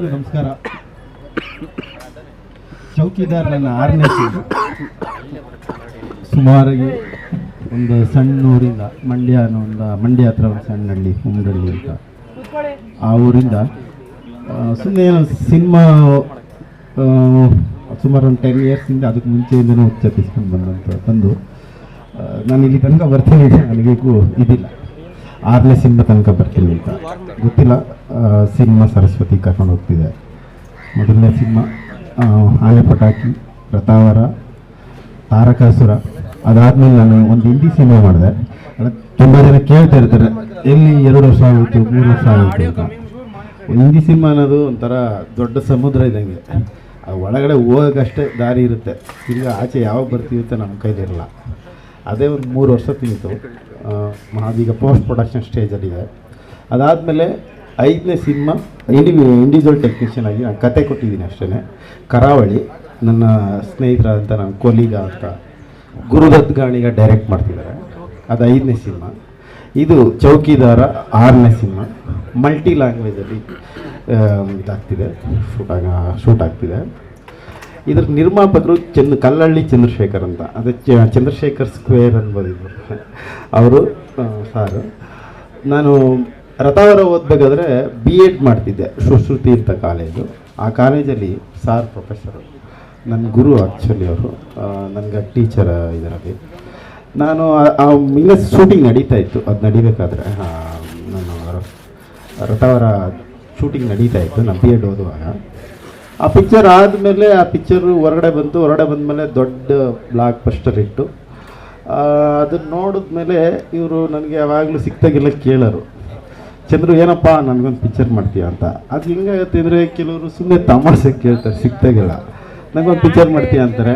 ಎಲ್ರಿಗೂ ನಮಸ್ಕಾರ. ಚೌಕಿದಾರ್ ನನ್ನ ಆರನೇ ಸುಮಾರಾಗಿ ಒಂದು ಸಣ್ಣ ಊರಿಂದ ಮಂಡ್ಯ ಅನ್ನೋ ಒಂದು, ಮಂಡ್ಯ ಹತ್ರ ಒಂದು ಸಣ್ಣ ಹಳ್ಳಿ ಹುಮ್ಮಡಳ್ಳಿ ಅಂತ. ಆ ಊರಿಂದ ಸುಮ್ಮನೆ ಏನೋ ಸಿನಿಮಾ ಸುಮಾರು ಒಂದು ಟೆನ್ ಇಯರ್ಸಿಂದ ಅದಕ್ಕೆ ಮುಂಚೆಯಿಂದನೂ ಚರ್ಚಿಸ್ಕೊಂಡು ಬಂದಂತ ಬಂದು ನಾನು ಇಲ್ಲಿ ತನಕ ಬರ್ತೀನಿ ನನಗೆ ಇದಿಲ್ಲ. ಆರನೇ ಸಿನಿಮಾ ತನಕ ಬರ್ತೀನಿ ಅಂತ. ಗೊತ್ತಿಲ್ಲ. ಸಿನಿಮಾ ಸರಸ್ವತಿ ಕರ್ಕೊಂಡು ಹೋಗ್ತಿದೆ. ಮೊದಲನೇ ಸಿನಿಮಾ ಆನೆ ಪಟಾಕಿ, ರಥಾವರ, ತಾರಕಾಸುರ. ಅದಾದಮೇಲೆ ನಾನು ಒಂದು ಹಿಂದಿ ಸಿನಿಮಾ ಮಾಡಿದೆ. ತುಂಬ ಜನ ಕೇಳ್ತಾ ಇರ್ತಾರೆ, ಎಲ್ಲಿ ಎರಡು ವರ್ಷ ಆಗುತ್ತೆ ಮೂರು ವರ್ಷ ಆಗುತ್ತೆ ಅಂತ. ಹಿಂದಿ ಸಿನಿಮಾ ಅನ್ನೋದು ಒಂಥರ ದೊಡ್ಡ ಸಮುದ್ರ ಇದ್ದಂಗೆ. ಒಳಗಡೆ ಹೋಗೋಕ್ಕಷ್ಟೇ ದಾರಿ ಇರುತ್ತೆ. ತಿರ್ಗಿ ಆಚೆ ಯಾವಾಗ ಬರ್ತೀವಿ ಅಂತ ನಮ್ಮ ಕೈಲಿರಲ್ಲ ಅದೇ ಒಂದು ಮೂರು ವರ್ಷ ತಿಂತು. ಅದೀಗ ಪೋಸ್ಟ್ ಪ್ರೊಡಕ್ಷನ್ ಸ್ಟೇಜಲ್ಲಿದೆ ಅದಾದಮೇಲೆ ಐದನೇ ಸಿನಿಮಾ ಇಂಡಿ ಇಂಡಿವಿಜುವಲ್ ಟೆಕ್ನಿಷಿಯನ್ ಆಗಿ ನಾನು ಕತೆ ಕೊಟ್ಟಿದ್ದೀನಿ ಅಷ್ಟೇ ಕರಾವಳಿ, ನನ್ನ ಸ್ನೇಹಿತರಾದಂಥ ನನ್ನ ಕೊಲೀಗ ಅಂತ ಗುರುದತ್ ಗಾಣಿಗ ಡೈರೆಕ್ಟ್ ಮಾಡ್ತಿದ್ದಾರೆ. ಅದು ಐದನೇ ಸಿನಿಮಾ. ಇದು ಚೌಕಿದಾರ ಆರನೇ ಸಿನಿಮಾ. ಮಲ್ಟಿ ಲ್ಯಾಂಗ್ವೇಜಲ್ಲಿ ಇದಾಗ್ತಿದೆ. ಶೂಟ್ ಆಗ ಶೂಟ್ ಆಗ್ತಿದೆ. ಇದ್ರ ನಿರ್ಮಾಪಕರು ಚಂದ್ರ ಕಲ್ಲಳ್ಳಿ ಚಂದ್ರಶೇಖರ್ ಅಂತ. ಅದೇ ಚಂದ್ರಶೇಖರ್ ಸ್ಕ್ವೇರ್ ಅನ್ಬೋದು ಅವರು ಸಾರು ನಾನು ರಥಾವರ ಓದಬೇಕಾದ್ರೆ ಬಿ ಎಡ್ ಮಾಡ್ತಿದ್ದೆ, ಸುಶ್ರುತಿ ಅಂತ ಕಾಲೇಜು. ಆ ಕಾಲೇಜಲ್ಲಿ ಸಾರ್ ಪ್ರೊಫೆಸರು ನನ್ನ ಗುರು ಆ್ಯಕ್ಚುಲಿ ಅವರು ನನಗೆ ಟೀಚರ್ ಇದರಲ್ಲಿ. ನಾನು ಇನ್ನೂ ಶೂಟಿಂಗ್ ನಡೀತಾ ಇತ್ತು. ಅದು ನಡಿಬೇಕಾದ್ರೆ ನಾನು ರಥಾವರ ಶೂಟಿಂಗ್ ನಡೀತಾ ಇತ್ತು, ನಾನು ಬಿ ಎಡ್ ಓದುವಾಗ. ಆ ಪಿಕ್ಚರ್ ಆದಮೇಲೆ, ಆ ಪಿಕ್ಚರು ಹೊರಗಡೆ ಬಂತು. ಹೊರಗಡೆ ಬಂದಮೇಲೆ ದೊಡ್ಡ ಬ್ಲಾಕ್ ಪಸ್ಟರ್ ಇಟ್ಟು ಅದನ್ನು ನೋಡಿದ್ಮೇಲೆ ಇವರು ನನಗೆ ಯಾವಾಗಲೂ ಸಿಕ್ತಾಗೆಲ್ಲ ಕೇಳೋರು. ಚಂದ್ರು, ಏನಪ್ಪ, ನನಗೊಂದು ಪಿಕ್ಚರ್ ಮಾಡ್ತೀಯ ಅಂತ. ಅದು ಹೆಂಗಾಗತ್ತೆ ಅಂದರೆ ಕೆಲವರು ಸುಮ್ಮನೆ ತಮಾಷೆ ಕೇಳ್ತಾರೆ, ಸಿಕ್ತಾಗೆಲ್ಲ. ನನಗೊಂದು ಪಿಕ್ಚರ್ ಮಾಡ್ತೀಯ ಅಂತಾರೆ.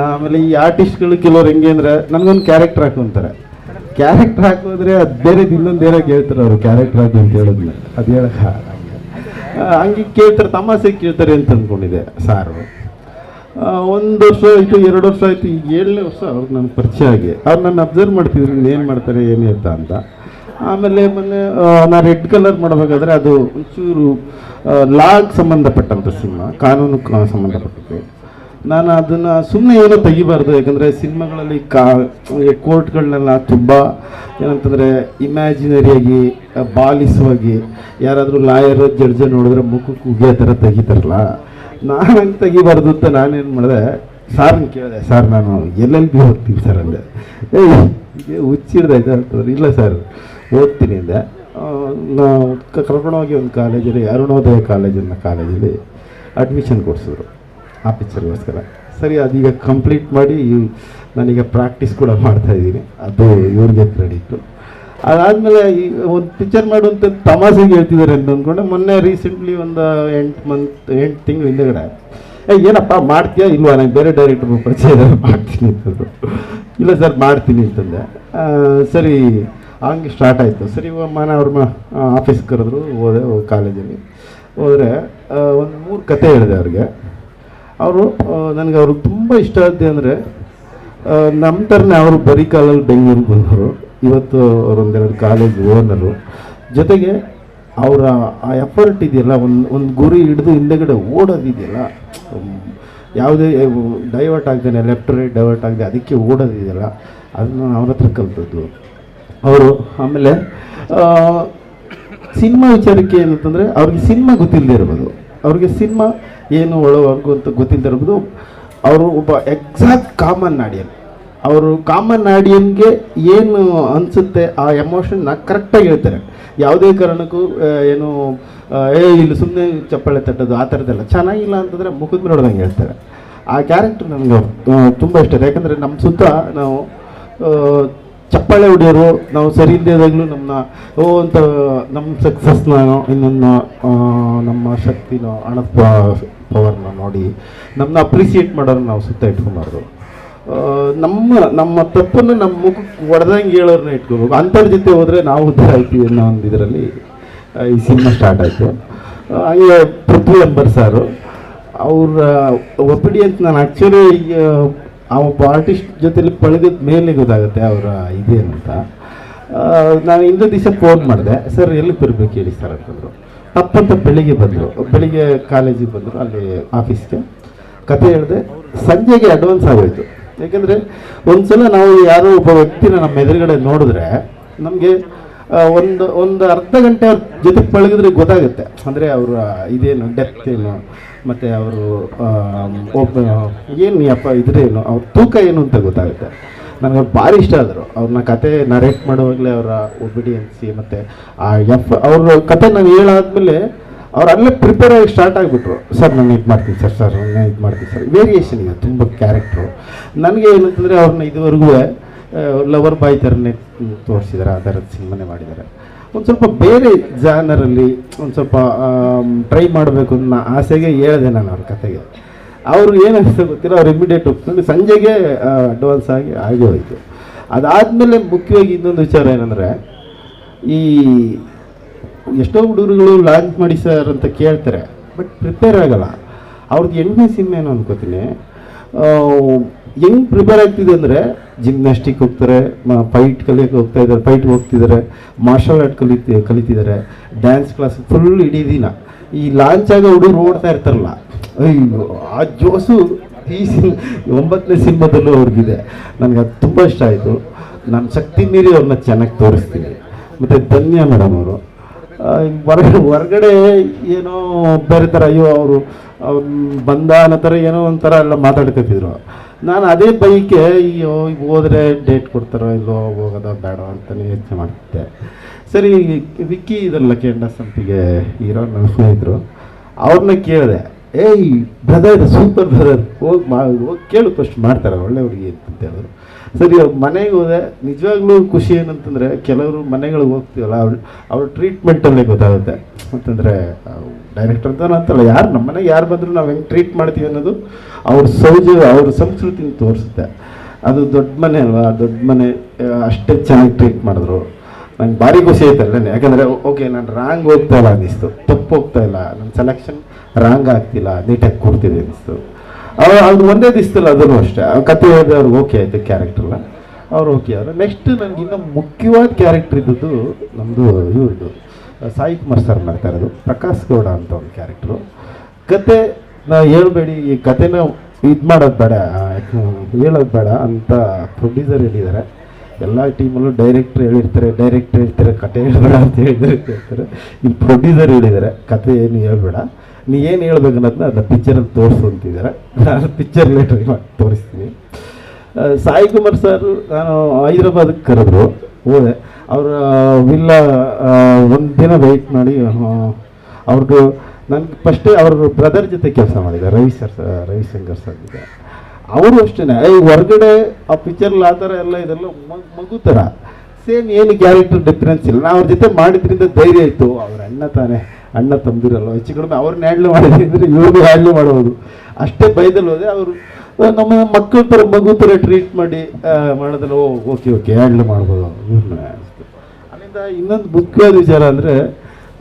ಆಮೇಲೆ ಈ ಆರ್ಟಿಸ್ಟ್ಗಳು ಕೆಲವ್ರು ಹೆಂಗೆ ಅಂದರೆ, ನನಗೊಂದು ಕ್ಯಾರೆಕ್ಟರ್ ಹಾಕು ಅಂತಾರೆ. ಕ್ಯಾರೆಕ್ಟರ್ ಹಾಕಿದ್ರೆ ಅದು ಬೇರೆ ಇನ್ನೊಂದು ಏನೋ ಕೇಳ್ತಾರೆ ಅವರು ಕ್ಯಾರೆಕ್ಟರ್ ಹಾಕಿ ಅಂತ ಹೇಳೋದಿಲ್ಲ ಅದು ಹೇಳಕ್ಕ ಹಂಗೆ. ಕೇಳ್ತಾರೆ, ತಮಾಷೆ ಕೇಳ್ತಾರೆ ಅಂತ ಅಂದ್ಕೊಂಡಿದೆ ಸಾರು. ಒಂದು ವರ್ಷ ಆಯಿತು, ಎರಡು ವರ್ಷ ಆಯಿತು, ಈಗ ಏಳನೇ ವರ್ಷ ಅವ್ರಿಗೆ ನನ್ನ ಪರಿಚಯ ಆಗಿ. ಅವ್ರು ನನ್ನ ಅಬ್ಸರ್ವ್ ಮಾಡ್ತಿದ್ರು ಏನು ಮಾಡ್ತಾರೆ, ಏನು ಅಂತ ಅಂತ. ಆಮೇಲೆ ಮೊನ್ನೆ ನಾನು ರೆಡ್ ಕಲರ್ ಮಾಡಬೇಕಾದ್ರೆ ಅದು ಒಂಚೂರು ಲಾಗ್ ಸಂಬಂಧಪಟ್ಟಂಥ ಸಿನಿಮಾ, ಕಾನೂನು ಸಂಬಂಧಪಟ್ಟದ್ದು. ನಾನು ಅದನ್ನು ಸುಮ್ಮನೆ ಏನೋ ತೆಗಿಬಾರ್ದು, ಯಾಕಂದರೆ ಸಿನಿಮಾಗಳಲ್ಲಿ ಕಾ ಕೋರ್ಟ್ಗಳನ್ನೆಲ್ಲ ತುಂಬ ಏನಂತಂದರೆ ಇಮ್ಯಾಜಿನರಿಯಾಗಿ ಬಾಲಿಸುವಾಗಿ, ಯಾರಾದರೂ ಲಾಯರ್ ಜಡ್ಜ್ ನೋಡಿದ್ರೆ ಮುಖಕ್ಕೆ ಉಗಿಯೋ ಥರ ತೆಗಿತಾರಲ್ಲ. ನಾನು ತೆಗಿಬಾರ್ದು ಅಂತ ನಾನೇನು ಮಾಡಿದೆ ಸಾರ್ನ ಕೇಳಿದೆ, ಸರ್, ನಾನು ಎಲ್ಲೆಲ್ಲಿ ಬಿ ಹೋಗ್ತೀನಿ ಸರ್ ಅಂದೆ. ಹೀಗೆ ಹುಚ್ಚಿಡ್ದಾಯ್ತು ಅಂತಂದ್ರೆ, ಇಲ್ಲ ಸರ್ ಓದ್ತೀನಿ ಅಂದೆ ನಾವು ಕರ್ಕೊಂಡು ಕರ್ಕೊಂಡೋಗಿ ಒಂದು ಕಾಲೇಜಲ್ಲಿ, ಅರುಣೋದಯ ಕಾಲೇಜ್ ಅನ್ನೋ ಕಾಲೇಜಲ್ಲಿ ಅಡ್ಮಿಷನ್ ಕೊಡಿಸಿದ್ರು, ಆ ಪಿಕ್ಚರ್ಗೋಸ್ಕರ ಸರಿ, ಅದೀಗ ಕಂಪ್ಲೀಟ್ ಮಾಡಿ ನನೀಗ ನಾನೀಗ ಪ್ರಾಕ್ಟೀಸ್ ಕೂಡ ಮಾಡ್ತಾಯಿದ್ದೀನಿ ಅದು ಇವ್ರಿಗೆ ಕ್ರೆಡಿಟ್ಟು ಅದಾದಮೇಲೆ ಈ ಒಂದು ಪಿಕ್ಚರ್ ಮಾಡುವಂಥ ತಮಾಷೆಗೆ ಹೇಳ್ತಿದ್ದಾರೆ ಅಂತ ಅಂದ್ಕೊಂಡೆ, ಮೊನ್ನೆ ರೀಸೆಂಟ್ಲಿ ಒಂದು ಎಂಟು ಮಂತ್ ಎಂಟು ತಿಂಗಳು ಹಿಂದೆಗಡೆ ಏ, ಏನಪ್ಪ, ಮಾಡ್ತೀಯಾ ಇಲ್ವಾ? ನಾನು ಬೇರೆ ಡೈರೆಕ್ಟರ್ ಪರಿಚಯ ಮಾಡ್ತೀನಿ ಅಂತಂದರು ಇಲ್ಲ ಸರ್, ಮಾಡ್ತೀನಿ ಅಂತಂದೆ. ಸರಿ ಹಂಗೆ ಸ್ಟಾರ್ಟ್ ಆಯಿತು. ಸರಿ ಮನೆ ಅವ್ರ ಆಫೀಸ್ ಕರೆದ್ರು ಹೋದೆ ಕಾಲೇಜಲ್ಲಿ ಹೋದರೆ ಒಂದು ಮೂರು ಕತೆ ಹೇಳಿದೆ ಅವ್ರಿಗೆ. ಅವರು ನನಗೆ ಅವ್ರಿಗೆ ತುಂಬ ಇಷ್ಟ ಆದ್ದೆ ಅಂದರೆ ನಮ್ಮ ಥರನೇ ಅವರು ಬರೀ ಕಾಲಲ್ಲಿ ಬೆಂಗಳೂರಿಗೆ ಬಂದರು ಇವತ್ತು ಅವರೊಂದೆರಡು ಕಾಲೇಜ್ ಓನರು ಜೊತೆಗೆ ಅವರ ಆ ಎಫರ್ಟ್ ಇದೆಯಲ್ಲ, ಒಂದು ಒಂದು ಗುರಿ ಹಿಡಿದು ಹಿಂದೆಗಡೆ ಓಡೋದಿದೆಯಲ್ಲ ಯಾವುದೇ ಡೈವರ್ಟ್ ಆಗ್ತಾನೆ ಲೆಫ್ಟ್ ರೈಟ್ ಡೈವರ್ಟ್ ಆಗದೆ, ಅದಕ್ಕೆ ಓಡೋದಿದೆಯಲ್ಲ ಅದನ್ನ ಅವ್ರ ಹತ್ರ ಕಲ್ತದ್ದು. ಅವರು ಆಮೇಲೆ ಸಿನಿಮಾ ವಿಚಾರಕ್ಕೆ ಏನಂತಂದರೆ, ಅವ್ರಿಗೆ ಸಿನಿಮಾ ಗೊತ್ತಿಲ್ಲದೆ ಇರ್ಬೋದು. ಅವ್ರಿಗೆ ಸಿನಿಮಾ ಏನು ಒಳವಾಗು ಅಂತ ಗೊತ್ತಿಲ್ಲದೆ ಇರ್ಬೋದು. ಅವರು ಒಬ್ಬ ಎಕ್ಸಾಕ್ಟ್ ಕಾಮನ್ ಆಡಿಯನ್ ಅವರು ಕಾಮನ್ ಆಡಿಯನ್ಗೆ ಏನು ಅನಿಸುತ್ತೆ, ಆ ಎಮೋಷನ್ನ ಕರೆಕ್ಟಾಗಿ ಹೇಳ್ತಾರೆ. ಯಾವುದೇ ಕಾರಣಕ್ಕೂ ಏನು ಏ, ಇಲ್ಲಿ ಸುಮ್ಮನೆ ಚಪ್ಪಾಳೆ ತಟ್ಟೋದು ಆ ಥರದ್ದೆಲ್ಲ ಚೆನ್ನಾಗಿಲ್ಲ ಅಂತಂದರೆ ಮುಖದ ಮೇಲೆ ಹೊಡೆದಂಗೆ ಹೇಳ್ತಾರೆ. ಆ ಕ್ಯಾರೆಕ್ಟರ್ ನನಗೆ ತುಂಬ ಇಷ್ಟ. ಯಾಕಂದರೆ ನಮ್ಮ ಸುತ್ತ ನಾವು ಚಪ್ಪಾಳೆ ಹೊಡೆಯೋರು ನಾವು ಸರಿ ಇಲ್ಲದಾಗಲೂ ನಮ್ಮನ್ನ ಓ ಅಂತ ನಮ್ಮ ಸಕ್ಸಸ್ನ ಇನ್ನೊಂದು ನಮ್ಮ ಶಕ್ತಿನೋ ಹಣದ ಪವರ್ನ ನೋಡಿ ನಮ್ಮನ್ನ ಅಪ್ರಿಸಿಯೇಟ್ ಮಾಡೋರು ನಾವು ಸುತ್ತ ಇಟ್ಕೊಬಾರ್ದು ನಮ್ಮ ನಮ್ಮ ತಪ್ಪನ್ನು ನಮ್ಮ ಮುಖಕ್ಕೆ ಹೊಡೆದಂಗೆ ಹೇಳೋರನ್ನ ಇಟ್ಕೋಬೇಕು ಅಂಥವ್ರ ಜೊತೆ ಹೋದರೆ ನಾವು ಉದ್ಧಾರ ಆಯ್ತೀವಿ ಅನ್ನೋ ಒಂದು ಇದರಲ್ಲಿ ಈ ಸಿನಿಮಾ ಸ್ಟಾರ್ಟ್ ಆಯಿತು ಹಾಗೆ ಪೃಥ್ವಿ ಅಂಬರ್ ಸಾರು ಅವ್ರ ಒಪಿಡಿ ಅಂತ ನಾನು ಆ್ಯಕ್ಚುಲಿ ಆ ಒಬ್ಬ ಆರ್ಟಿಸ್ಟ್ ಜೊತೆಲಿ ಪಳಗದ ಮೇಲೆ ಗೊತ್ತಾಗುತ್ತೆ ಅವರ ಇದೇನಂತ ನಾನು ಇಂದು ದಿವಸ ಫೋನ್ ಮಾಡಿದೆ. ಸರ್ ಎಲ್ಲಿ ಬರಬೇಕು ಹೇಳಿ ಸರ್ ಅಂತಂದರು. ತಪ್ಪಂತ ಬೆಳಿಗ್ಗೆ ಬಂದರು. ಬೆಳಿಗ್ಗೆ ಕಾಲೇಜಿಗೆ ಬಂದರು, ಅಲ್ಲಿ ಆಫೀಸ್ಗೆ ಕತೆ ಹೇಳಿದೆ, ಸಂಜೆಗೆ ಅಡ್ವಾನ್ಸ್ ಆಗೋಯಿತು. ಯಾಕೆಂದರೆ ಒಂದು ಸಲ ನಾವು ಯಾರೋ ಒಬ್ಬ ವ್ಯಕ್ತಿನ ನಮ್ಮ ಎದುರುಗಡೆ ನೋಡಿದ್ರೆ, ನಮಗೆ ಒಂದು ಒಂದು ಅರ್ಧ ಗಂಟೆ ಅವ್ರ ಜೊತೆ ಪಳಗಿದ್ರೆ ಗೊತ್ತಾಗುತ್ತೆ. ಅಂದರೆ ಅವರ, ಇದೇನು ಡೆಪ್ತ್ ಏನು. ಮತ್ತು ಅವರು ಒಬ್ಬ, ಏನು ಅಪ್ಪ ಇದ್ರೇನು ಅವ್ರ ತೂಕ ಏನು ಅಂತ ಗೊತ್ತಾಗುತ್ತೆ. ನನಗೆ ಅವ್ರು ಭಾರಿ ಇಷ್ಟ ಆದರು. ಅವ್ರನ್ನ ಕತೆ ನರೇಟ್ ಮಾಡುವಾಗಲೇ ಅವರ ಒಬಿಡಿಯನ್ಸಿ ಮತ್ತು ಆ ಎಫ್, ಅವ್ರ ಕತೆ ನಾನು ಹೇಳಾದ್ಮೇಲೆ ಅವ್ರು ಅಲ್ಲೇ ಪ್ರಿಪೇರ್ ಆಗಿ ಸ್ಟಾರ್ಟ್ ಆಗಿಬಿಟ್ರು. ಸರ್, ನಾನು ಇದು ಮಾಡ್ತೀನಿ ಸರ್ ಸರ್, ನಾನು ಇದು ಮಾಡ್ತೀನಿ ಸರ್. ವೇರಿಯೇಷನ್ ಇದೆ, ತುಂಬ ಕ್ಯಾರೆಕ್ಟ್ರು ನನಗೆ ಏನಂತಂದರೆ ಅವ್ರನ್ನ ಇದುವರೆಗೂ ಲವರ್ ಬಾಯ್ ಥರನೇ ತೋರಿಸಿದ್ದಾರೆ ಆ ಥರದ ಸಿನಿಮಾನೇ ಮಾಡಿದ್ದಾರೆ ಒಂದು ಸ್ವಲ್ಪ ಬೇರೆ ಜಾನರಲ್ಲಿ ಒಂದು ಸ್ವಲ್ಪ ಟ್ರೈ ಮಾಡಬೇಕು ಅನ್ನ ಆಸೆಗೆ ಹೇಳಿದೆ ನಾನು ಅವ್ರ ಕತೆಗೆ. ಅವರು ಏನಾಗ್ತದೆ ಗೊತ್ತಿಲ್ಲ, ಅವ್ರು ಇಮಿಡಿಯೇಟ್ ಒಪ್ಕೊಂಡು ಸಂಜೆಗೆ ಅಡ್ವಾನ್ಸ್ ಆಗಿ ಆಗಿ ಹೋಯಿತು. ಅದಾದಮೇಲೆ ಮುಖ್ಯವಾಗಿ ಇನ್ನೊಂದು ವಿಚಾರ ಏನಂದರೆ, ಈ ಎಷ್ಟೋ ಹುಡುಗರುಗಳು ಲಾಂಚ್ ಮಾಡಿ ಸರ್ ಅಂತ ಕೇಳ್ತಾರೆ ಬಟ್ ಪ್ರಿಪೇರ್ ಆಗಲ್ಲ. ಅವ್ರದ್ದು ಎಂಟನೇ ಸಿನಿಮಾ ಏನು ಅನ್ಕೋತೀನಿ ಹೆಂಗ್ ಪ್ರಿಪೇರ್ ಆಗ್ತಿದೆ ಅಂದರೆ ಜಿಮ್ನಾಸ್ಟಿಕ್ ಹೋಗ್ತಾರೆ ಫೈಟ್ ಕಲಿಯೋಕ್ಕೆ ಹೋಗ್ತಾ ಇದ್ದಾರೆ ಫೈಟ್ ಹೋಗ್ತಿದ್ದಾರೆ ಮಾರ್ಷಲ್ ಆರ್ಟ್ ಕಲಿತಿ, ಕಲಿತಿದ್ದಾರೆ ಡ್ಯಾನ್ಸ್ ಕ್ಲಾಸ್ ಫುಲ್ ಇಡೀ ದಿನ. ಈ ಲಾಂಚ್ ಆಗೋ ಹುಡುಗರು ಓಡ್ತಾ ಇರ್ತಾರಲ್ಲ, ಅಯ್ಯೋ, ಆ ಜೋಸು ಈ ಸಿನ್, ಒಂಬತ್ತನೇ ಸಿನಿಮಾದಲ್ಲೂ ಅವ್ರಿಗಿದೆ. ನನಗೆ ಅದು ತುಂಬ ಇಷ್ಟ ಆಯಿತು. ನಾನು ಶಕ್ತಿ ಮೀರಿ ಅವ್ರನ್ನ ಚೆನ್ನಾಗಿ ತೋರಿಸ್ತೀನಿ. ಮತ್ತು ಧನ್ಯ ಮೇಡಮ್ ಅವರು. ಹೊರಗಡೆ ಹೊರಗಡೆ ಏನೋ ಬೇರೆ ಥರ ಅಯ್ಯೋ, ಅವರು ಬಂದ ಥರ ಏನೋ ಒಂಥರ ಎಲ್ಲ ಮಾತಾಡ್ಕೊತಿದ್ರು. ನಾನು ಅದೇ ಬೈಕೆ, ಅಯ್ಯೋ, ಈಗ ಹೋದರೆ ಡೇಟ್ ಕೊಡ್ತಾರೋ ಇಲ್ಲೋ ಹೋಗೋದ ಬೇಡ ಅಂತಲೇ ಯೋಚನೆ ಮಾಡ್ತಿದ್ದೆ. ಸರಿ, ವಿಕ್ಕಿ ಇದಲ್ಲ ಕೆಂಡ ಸಂಪಿಗೆ ಇರೋ ನನ್ನ ಸ್ನೇಹಿತರು ಅವ್ರನ್ನ ಕೇಳಿದೆ, ಏಯ್ ಬ್ರದರ್ ಸೂಪರ್ ಬ್ರದರ್ ಹೋಗಿ ಮಾ, ಹೋಗಿ ಕೇಳು ಫಸ್ಟ್ ಮಾಡ್ತಾರೆ, ಒಳ್ಳೆ ಹುಡುಗಿ ಅಂತ ಹೇಳಿದ್ರು ಸರಿ, ಅವ್ರ ಮನೆಗೆ ಹೋದೆ, ನಿಜವಾಗ್ಲೂ ಖುಷಿ ಏನಂತಂದರೆ, ಕೆಲವರು ಮನೆಗಳಿಗೆ ಹೋಗ್ತೀವಲ್ಲ, ಅವ್ರ ಅವ್ರ ಟ್ರೀಟ್ಮೆಂಟಲ್ಲೇ ಗೊತ್ತಾಗುತ್ತೆ. ಅಂತಂದರೆ ಡೈರೆಕ್ಟರ್ ಅಂತ ಅಂತಲ್ಲ ಯಾರು ನಮ್ಮ ಮನೆಗೆ ಯಾರು ಬಂದರೂ ನಾವು ಹೆಂಗೆ ಟ್ರೀಟ್ ಮಾಡ್ತೀವಿ ಅನ್ನೋದು ಅವ್ರ ಸೌಜ, ಅವ್ರ ಸಂಸ್ಕೃತಿನ ತೋರಿಸುತ್ತೆ. ಅದು ದೊಡ್ಡ ಮನೆ ಅಲ್ವಾ? ದೊಡ್ಡ ಮನೆ ಅಷ್ಟೇ ಚೆನ್ನಾಗಿ ಟ್ರೀಟ್ ಮಾಡಿದ್ರು. ನಂಗೆ ಭಾರಿ ಖುಷಿ ಆಯ್ತಲ್ಲ ಯಾಕಂದರೆ ಓಕೆ, ನಾನು ರಾಂಗ್ ಹೋಗ್ತಾ ಇಲ್ಲ ಅನ್ನಿಸ್ತು. ತಪ್ಪು ಹೋಗ್ತಾ ಇಲ್ಲ. ನನ್ನ ಸೆಲೆಕ್ಷನ್ ರಾಂಗ್ ಆಗ್ತಿಲ್ಲ. ನೀಟಾಗಿ ಕೊಡ್ತಿದೆ ಅನ್ನಿಸ್ತು. ಅವ್ರು ಅದು ಒಂದೇ ದಿಸ್ತಿಲ್ಲ, ಅದನ್ನು ಅಷ್ಟೇ. ಅವ್ರ ಕತೆ ಹೇಳಿದ್ರೆ ಅವ್ರಿಗೆ ಓಕೆ ಆಯಿತು ಕ್ಯಾರೆಕ್ಟ್ರಲ್ಲ ಅವ್ರು ಓಕೆ. ಅವರು ನೆಕ್ಸ್ಟ್ ನನಗಿನ್ನ ಮುಖ್ಯವಾದ ಕ್ಯಾರೆಕ್ಟರ್ ಇದ್ದದ್ದು ನಮ್ಮದು ಇವ್ರದ್ದು ಸಾಯಿ ಕುಮಾರ್ ಸರ್ ಮಾಡ್ತಾ ಇರೋದು. ಪ್ರಕಾಶ್ ಗೌಡ ಅಂತ ಒಂದು ಕ್ಯಾರೆಕ್ಟ್ರು ಕತೆ, ನಾ ಹೇಳ್ಬೇಡಿ, ಈ ಕತೆನ ಇದು ಮಾಡೋದು ಬೇಡ ಹೇಳೋದು ಬೇಡ ಅಂತ ಪ್ರೊಡ್ಯೂಸರ್ ಹೇಳಿದ್ದಾರೆ. ಎಲ್ಲ ಟೀಮಲ್ಲೂ ಡೈರೆಕ್ಟ್ರ್ ಹೇಳಿರ್ತಾರೆ ಡೈರೆಕ್ಟ್ರ್ ಹೇಳ್ತಾರೆ ಕತೆ ಹೇಳ್ಬೇಡ ಅಂತ ಹೇಳಿದ್ರೆ ಹೇಳ್ತಾರೆ. ಇಲ್ಲಿ ಪ್ರೊಡ್ಯೂಸರ್ ಹೇಳಿದ್ದಾರೆ, ಕತೆ ಏನು ಹೇಳ್ಬೇಡ. ನೀ ಏನು ಹೇಳ್ಬೇಕು ಅನ್ನೋದನ್ನ ಅದನ್ನ ಪಿಕ್ಚರಲ್ಲಿ ತೋರಿಸು ಅಂತಿದ್ದಾರೆ ನಾನು ಪಿಕ್ಚರ್ ಟ್ರೈ ಮಾಡಿ ತೋರಿಸ್ತೀನಿ. ಸಾಯಿ ಕುಮಾರ್ ಸರ್ ನಾನು ಹೈದ್ರಾಬಾದಕ್ಕೆ ಕರೆದ್ರು. ಹೋದೆ. ಅವರ ವಿಲ್ಲ ಒಂದು ದಿನ ವೆಯ್ಟ್ ಮಾಡಿ ಅವ್ರದ್ದು ನನಗೆ ಫಸ್ಟೇ ಅವ್ರ ಬ್ರದರ್ ಜೊತೆ ಕೆಲಸ ಮಾಡಿದೆ, ರವಿ ಸರ್ ರವಿ ಶಂಕರ್ ಸರ್ ಜೊತೆ. ಅವರು ಅಷ್ಟೇ ಈ ಹೊರಗಡೆ ಆ ಪಿಕ್ಚರ್ಲಿ ಆ ಥರ ಎಲ್ಲ ಇದೆಲ್ಲ ಮಗು ಥರ ಸೇಮ್ ಏನು ಕ್ಯಾರೆಕ್ಟರ್ ಡಿಫ್ರೆನ್ಸ್ ಇಲ್ಲ. ನಾವು ಅವ್ರ ಜೊತೆ ಮಾಡಿದ್ರಿಂದ ಧೈರ್ಯ ಇತ್ತು. ಅವ್ರ ಅಣ್ಣ ತಾನೇ, ಅಣ್ಣ ತಂದಿರಲ್ಲ ಹೆಚ್ಚು ಕಡಿಮೆ ಅವ್ರನ್ನ ಹ್ಯಾಂಡ್ಲ್ ಮಾಡಿದ್ರೆ ಇವ್ರಿಗೂ ಹ್ಯಾಂಡ್ಲ್ ಮಾಡೋದು ಅಷ್ಟೇ ಬೈದಲ್ಲಿ ಹೋದೆ. ಅವರು ನಮ್ಮ ಮಕ್ಕಳ ಥರ ಮಗು ಥರ ಟ್ರೀಟ್ ಮಾಡಿ ಮಾಡೋದಲ್ಲ ಓಕೆ ಓಕೆ ಹ್ಯಾಂಡ್ಲ್ ಮಾಡ್ಬೋದು. ಇವ್ರನ್ನ ಅಲ್ಲಿಂದ ಇನ್ನೊಂದು ಮುಖ್ಯವಾದ ವಿಚಾರ ಅಂದರೆ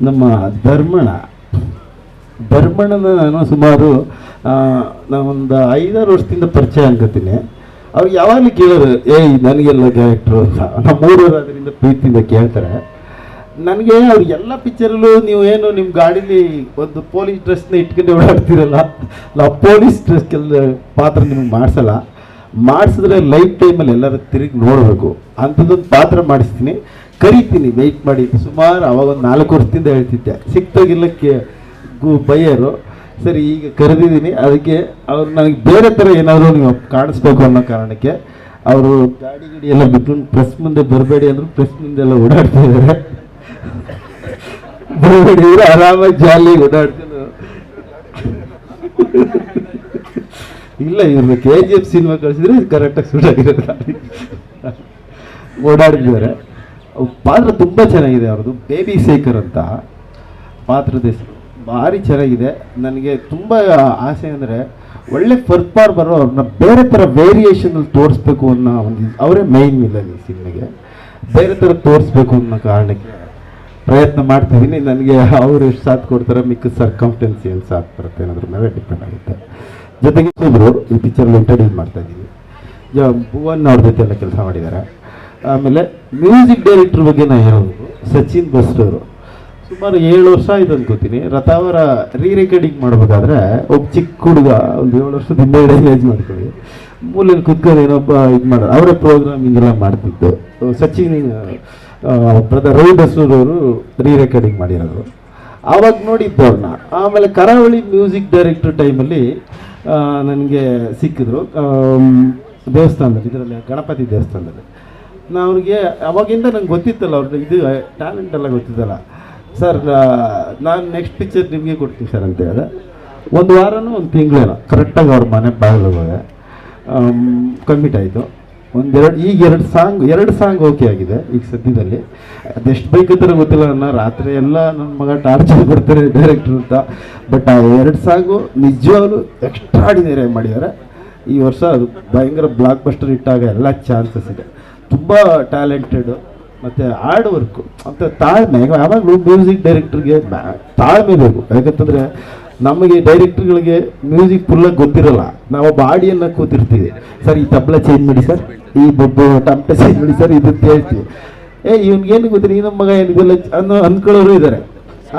ನಮ್ಮ ಧರ್ಮಣ. ಧರ್ಮಣನ ನಾನು ಸುಮಾರು ನಾವೊಂದು ಐದಾರು ವರ್ಷದಿಂದ ಪರಿಚಯ ಅನ್ಕೋತೀನಿ ಅವ್ರು ಯಾವಾಗಲೂ ಕೇಳೋರು, ಏಯ್, ನನಗೆಲ್ಲ ಕ್ಯಾರೆಕ್ಟ್ರು ಅಂತ. ನಮ್ಮ ಮೂರವರು ಅದರಿಂದ ಪ್ರೀತಿಯಿಂದ ಕೇಳ್ತಾರೆ. ನನಗೆ ಅವ್ರು ಎಲ್ಲ ಪಿಕ್ಚರಲ್ಲೂ ನೀವು ಏನು ನಿಮ್ಮ ಗಾಡೀಲಿ ಒಂದು ಪೊಲೀಸ್ ಡ್ರೆಸ್ನ ಇಟ್ಕೊಂಡು ಓಡಾಡ್ತಿರಲ್ಲ ನಾವು ಪೊಲೀಸ್ ಡ್ರೆಸ್ ಕೆಲ ಪಾತ್ರ ನಿಮಗೆ ಮಾಡಿಸಲ್ಲ. ಮಾಡಿಸಿದ್ರೆ ಲೈಫ್ ಟೈಮಲ್ಲಿ ಎಲ್ಲರೂ ತಿರುಗಿ ನೋಡಬೇಕು. ಅಂಥದ್ದೊಂದು ಪಾತ್ರ ಮಾಡಿಸ್ತೀನಿ. ಕರಿತೀನಿ ವೆಯ್ಟ್ ಮಾಡಿ. ಸುಮಾರು ಅವಾಗ ಒಂದು ನಾಲ್ಕು ವರ್ಷದಿಂದ ಹೇಳ್ತಿದ್ದೆ. ಸಿಕ್ತೋಗಿಲ್ಲ ಕೇ, ಗು ಬಯ್ಯರು ಸರಿ, ಈಗ ಕರೆದಿದ್ದೀನಿ. ಅದಕ್ಕೆ ಅವ್ರು ನನಗೆ ಬೇರೆ ಥರ ಏನಾದರೂ ನೀವು ಕಾಣಿಸ್ಬೇಕು ಅನ್ನೋ ಕಾರಣಕ್ಕೆ ಅವರು ಗಾಡಿ ಗಿಡಿ ಎಲ್ಲ ಬಿಟ್ಕೊಂಡು ಪ್ರೆಸ್ ಮುಂದೆ ಬರಬೇಡಿ ಅಂದರು ಪ್ರೆಸ್ ಮುಂದೆ ಎಲ್ಲ ಓಡಾಡ್ತಾ ಇದ್ದಾರೆ. ಬರಬೇಡಿ ಇವರು ಆರಾಮಾಗಿ ಜಾಲಿ ಓಡಾಡ್ತೀನಿ ಇಲ್ಲ, ಇವ್ರನ್ನ ಕೆ ಜಿ ಎಫ್ ಸಿನಿಮಾ ಕಳಿಸಿದ್ರೆ ಕರೆಕ್ಟಾಗಿ ಸೂಟ್ ಆಗಿರೋದು. ಓಡಾಡಿದ್ದಾರೆ. ಪಾತ್ರ ತುಂಬ ಚೆನ್ನಾಗಿದೆ ಅವ್ರದ್ದು. ಬೇಬಿ ಶೇಖರ್ ಅಂತ ಪಾತ್ರದ ಹೆಸರು. ಭಾರಿ ಚೆನ್ನಾಗಿದೆ. ನನಗೆ ತುಂಬ ಆಸೆ ಅಂದರೆ ಒಳ್ಳೆ ಫರ್ಪಾರ್ ಬರೋ ಅವ್ರನ್ನ ಬೇರೆ ಥರ ವೇರಿಯೇಷನಲ್ಲಿ ತೋರಿಸ್ಬೇಕು ಅನ್ನೋ ಒಂದು ಅವರೇ ಮೈನ್ ಇಲ್ಲ ಈ ಸಿನಿಮಾಗೆ. ಬೇರೆ ಥರ ತೋರಿಸ್ಬೇಕು ಅನ್ನೋ ಕಾರಣಕ್ಕೆ ಪ್ರಯತ್ನ ಮಾಡ್ತಿದ್ದೀನಿ ನನಗೆ ಅವ್ರು ಎಷ್ಟು ಸಾಥ್ ಕೊಡ್ತಾರೆ ಮಿಕ್ಕ ಸರ್ಕಂಫ್ಟೆನ್ಸಿ ಏನು ಸಾಥ್ ಬರುತ್ತೆ ಅನ್ನೋದ್ರ ಮೇಲೆ ಡಿಪೆಂಡ್ ಆಗುತ್ತೆ. ಜೊತೆಗೆ ಅವರು ಈ ಪಿಕ್ಚರ್ಲಿ ಇಂಟ್ರಡ್ಯೂಸ್ ಮಾಡ್ತಾ ಇದ್ದೀನಿ. ಭುವನ್ ಅವ್ರ ಜೊತೆ ಎಲ್ಲ ಕೆಲಸ ಮಾಡಿದ್ದಾರೆ. ಆಮೇಲೆ ಮ್ಯೂಸಿಕ್ ಡೈರೆಕ್ಟರ್ ಬಗ್ಗೆ ನಾನು ಹೇಳೋದು, ಸಚಿನ್ ಬಸ್ಟೋರು ಸುಮಾರು ಏಳು ವರ್ಷ ಆಯ್ತು ಅನ್ಕೋತೀನಿ ರಥಾವರ ರೀ ರೆಕಾರ್ಡಿಂಗ್ ಮಾಡ್ಬೇಕಾದ್ರೆ ಒಬ್ಬ ಚಿಕ್ಕ ಹುಡುಗ, ಒಂದು ಏಳು ವರ್ಷದ ಹಿಂದೆ ಏಜ್ ಮಾಡ್ಕೊಳ್ಳಿ. ಮೂಲೆಯಲ್ಲಿ ಕುತ್ಕೊಂಡು ಏನೊಬ್ಬ ಇದು ಮಾಡೋದು ಅವರೇ ಪ್ರೋಗ್ರಾಮಿಂಗ್ ಎಲ್ಲ ಮಾಡ್ತಿದ್ದು. ಸಚಿನ್ ಬ್ರದರ್ ರವಿ ಅವರು ರೀ ರೆಕಾರ್ಡಿಂಗ್ ಮಾಡಿರೋದು. ಆವಾಗ ನೋಡಿದ್ದು ಅವ್ರನ್ನ ಆಮೇಲೆ ಕರಾವಳಿ ಮ್ಯೂಸಿಕ್ ಡೈರೆಕ್ಟರ್ ಟೈಮಲ್ಲಿ ನನಗೆ ಸಿಕ್ಕಿದ್ರು. ದೇವಸ್ಥಾನದಲ್ಲಿ, ಇದರಲ್ಲಿ, ಗಣಪತಿ ದೇವಸ್ಥಾನದಲ್ಲಿ. ನಾ ಅವ್ರಿಗೆ ಅವಾಗಿಂದ ನಂಗೆ ಗೊತ್ತಿತ್ತಲ್ಲ ಅವ್ರದ್ದು ಇದು ಟ್ಯಾಲೆಂಟ್ ಎಲ್ಲ ಗೊತ್ತಿತ್ತಲ್ಲ. ಸರ್ ನಾನು ನೆಕ್ಸ್ಟ್ ಪಿಕ್ಚರ್ ನಿಮಗೆ ಕೊಡ್ತೀನಿ ಸರ್ ಅಂತ ಹೇಳಿದೆ ಒಂದು ವಾರನೂ ಒಂದು ತಿಂಗಳೇನೋ ಕರೆಕ್ಟಾಗಿ ಅವ್ರ ಮನೆ ಬಾಗಿಲುವಾಗ ಕಮ್ಮಿಟ್ ಆಯಿತು. ಒಂದೆರಡು ಈಗ ಎರಡು ಸಾಂಗ್ ಎರಡು ಸಾಂಗ್ ಓಕೆ ಆಗಿದೆ ಈಗ ಸದ್ಯದಲ್ಲಿ. ಅದೆಷ್ಟು ಬೇಕಂತಾರೆ ಗೊತ್ತಿಲ್ಲ ನನ್ನ, ರಾತ್ರಿ ಎಲ್ಲ ನನ್ನ ಮಗ ಟಾರ್ಚರ್ ಕೊಡ್ತಾರೆ ಡೈರೆಕ್ಟ್ರು ಅಂತ. ಬಟ್ ಆ ಎರಡು ಸಾಂಗು ನಿಜವಾಗ್ಲೂ ಎಕ್ಸ್ಟ್ರಾಡಿನರಿ ಮಾಡಿದ್ದಾರೆ. ಈ ವರ್ಷ ಅದು ಭಯಂಕರ ಬ್ಲಾಕ್ ಬಸ್ಟರ್ ಇಟ್ಟಾಗ ಎಲ್ಲ ಚಾನ್ಸಸ್ ಇದೆ. ತುಂಬ ಟ್ಯಾಲೆಂಟೆಡು ಮತ್ತು ಹಾರ್ಡ್ ವರ್ಕು ಮತ್ತು ತಾಳ್ಮೆ. ಯಾವಾಗಲೂ ಮ್ಯೂಸಿಕ್ ಡೈರೆಕ್ಟ್ರಿಗೆ ತಾಳ್ಮೆ ಬೇಕು. ಯಾಕಂತಂದರೆ ನಮಗೆ ಡೈರೆಕ್ಟ್ರ್ಗಳಿಗೆ ಮ್ಯೂಸಿಕ್ ಫುಲ್ಲಾಗಿ ಗೊತ್ತಿರಲ್ಲ. ನಾವು ಆಡಿಯನ್ನ ಕೂತಿರ್ತೀವಿ. ಸರ್, ಈ ತಬ್ಲ ಚೇಂಜ್ ಮಾಡಿ, ಸರ್. ಈ ಬೊಬ್ಬು, ಟಮಟ ಚೇಂಜ್ ಮಾಡಿ, ಸರ್. ಇದು ಹೇಳ್ತೀವಿ. ಏ ಇವ್ನಿಗೇನು ಗೊತ್ತಿಲ್ಲ ಈ ನಮ್ಮ ಮಗ ಏನಿದೆಲ್ಲ ಅನ್ನೋ ಅಂದ್ಕೊಳ್ಳೋರು ಇದ್ದಾರೆ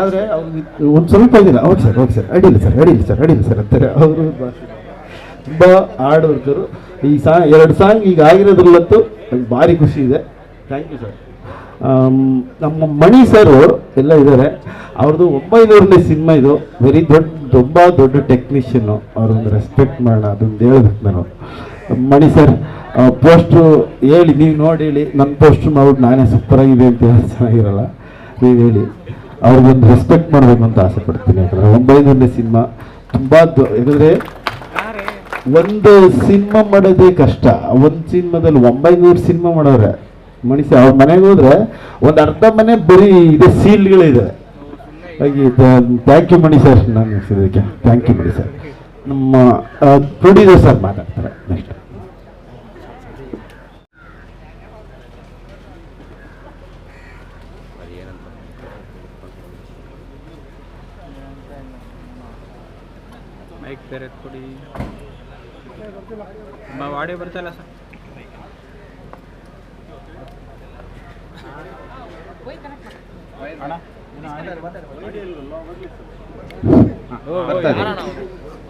ಆದರೆ ಅವ್ರಿಗೆ ಒಂದು ಸ್ವಲ್ಪ ದಿನ, ಓಕೆ, ಸರ್ ಓಕೆ, ಸರ್. ಅಡಿಲ್ಲ ಸರ್ ಅಡಿಲ್ಲ ಸರ್ ಅಡಿಲ್ಲ ಸರ್, ಅಂತಾರೆ. ಅವರು ತುಂಬ ಹಾರ್ಡ್ ವರ್ಕರು ಈ ಸಾಂಗ್ ಎರಡು ಸಾಂಗ್ ಈಗ ಆಗಿರೋದ್ರಲ್ಲಂತೂ ನಂಗೆ ಭಾರಿ ಖುಷಿ ಇದೆ. ಥ್ಯಾಂಕ್ ಯು ಸರ್ ನಮ್ಮ ಮಣಿ ಸರ್ ಎಲ್ಲ ಇದ್ದಾರೆ ಅವ್ರದ್ದು ಒಂಬೈನೂರನೇ ಸಿನಿಮಾ ಇದು. ವೆರಿ ದೊಡ್ಡ ತುಂಬ ದೊಡ್ಡ ಟೆಕ್ನಿಷಿಯನ್ನು ಅವ್ರೊಂದು ರೆಸ್ಪೆಕ್ಟ್ ಮಾಡೋಣ ಅದೊಂದು ಹೇಳ್ಬೇಕು ನಾನು ಮಣಿ ಸರ್ ಪೋಸ್ಟ್ರು ಹೇಳಿ ನೀವು ನೋಡಿ ಹೇಳಿ. ನನ್ನ ಪೋಸ್ಟ್ರು ಮಾಡ್ಬಿಟ್ಟು ನಾನೇ ಸೂಪರಾಗಿದೆ ಅಂತ ಹೇಳಿ ಚೆನ್ನಾಗಿರಲ್ಲ. ನೀವು ಹೇಳಿ. ಅವ್ರಿಗೊಂದು ರೆಸ್ಪೆಕ್ಟ್ ಮಾಡಬೇಕು ಅಂತ ಆಸೆ ಪಡ್ತೀನಿ. ಯಾಕಂದರೆ ಒಂಬೈನೂರನೇ ಸಿನಿಮಾ ತುಂಬ ಯಾಕಂದರೆ ಒಂದು ಸಿನಿಮಾ ಮಾಡೋದೇ ಕಷ್ಟ. ಒಂದು ಸಿನಿಮಾದಲ್ಲಿ ಒಂಬೈನೂರು ಸಿನಿಮಾ ಮಾಡೋರೆ. ಮನುಷ್ಯ, ಅವ್ರ ಮನೆಗೆ ಹೋದ್ರೆ ಒಂದು ಅರ್ಧ ಮನೆ ಬರೀ ಇದೆ ಸೀಲ್ಗಳಿದೆ. ಹಾಗೆ ಥ್ಯಾಂಕ್ ಯು ಮಣಿ ಸರ್, ನಾನು ಇದಕ್ಕೆ ಥ್ಯಾಂಕ್ ಯು ಮಣಿ ಸರ್. ನಮ್ಮ ಪ್ರೊಡ್ಯೂಸರ್ ಸರ್ ಮಾತಾಡ್ತಾರೆ. ನೆಕ್ಸ್ಟ್ ಮೈಕ್ ಬೇರೆ ಕೊಡಿ ಬಾ ಬರ್ತಾ ಬರ್ತಲ್ಲ ಸರ್.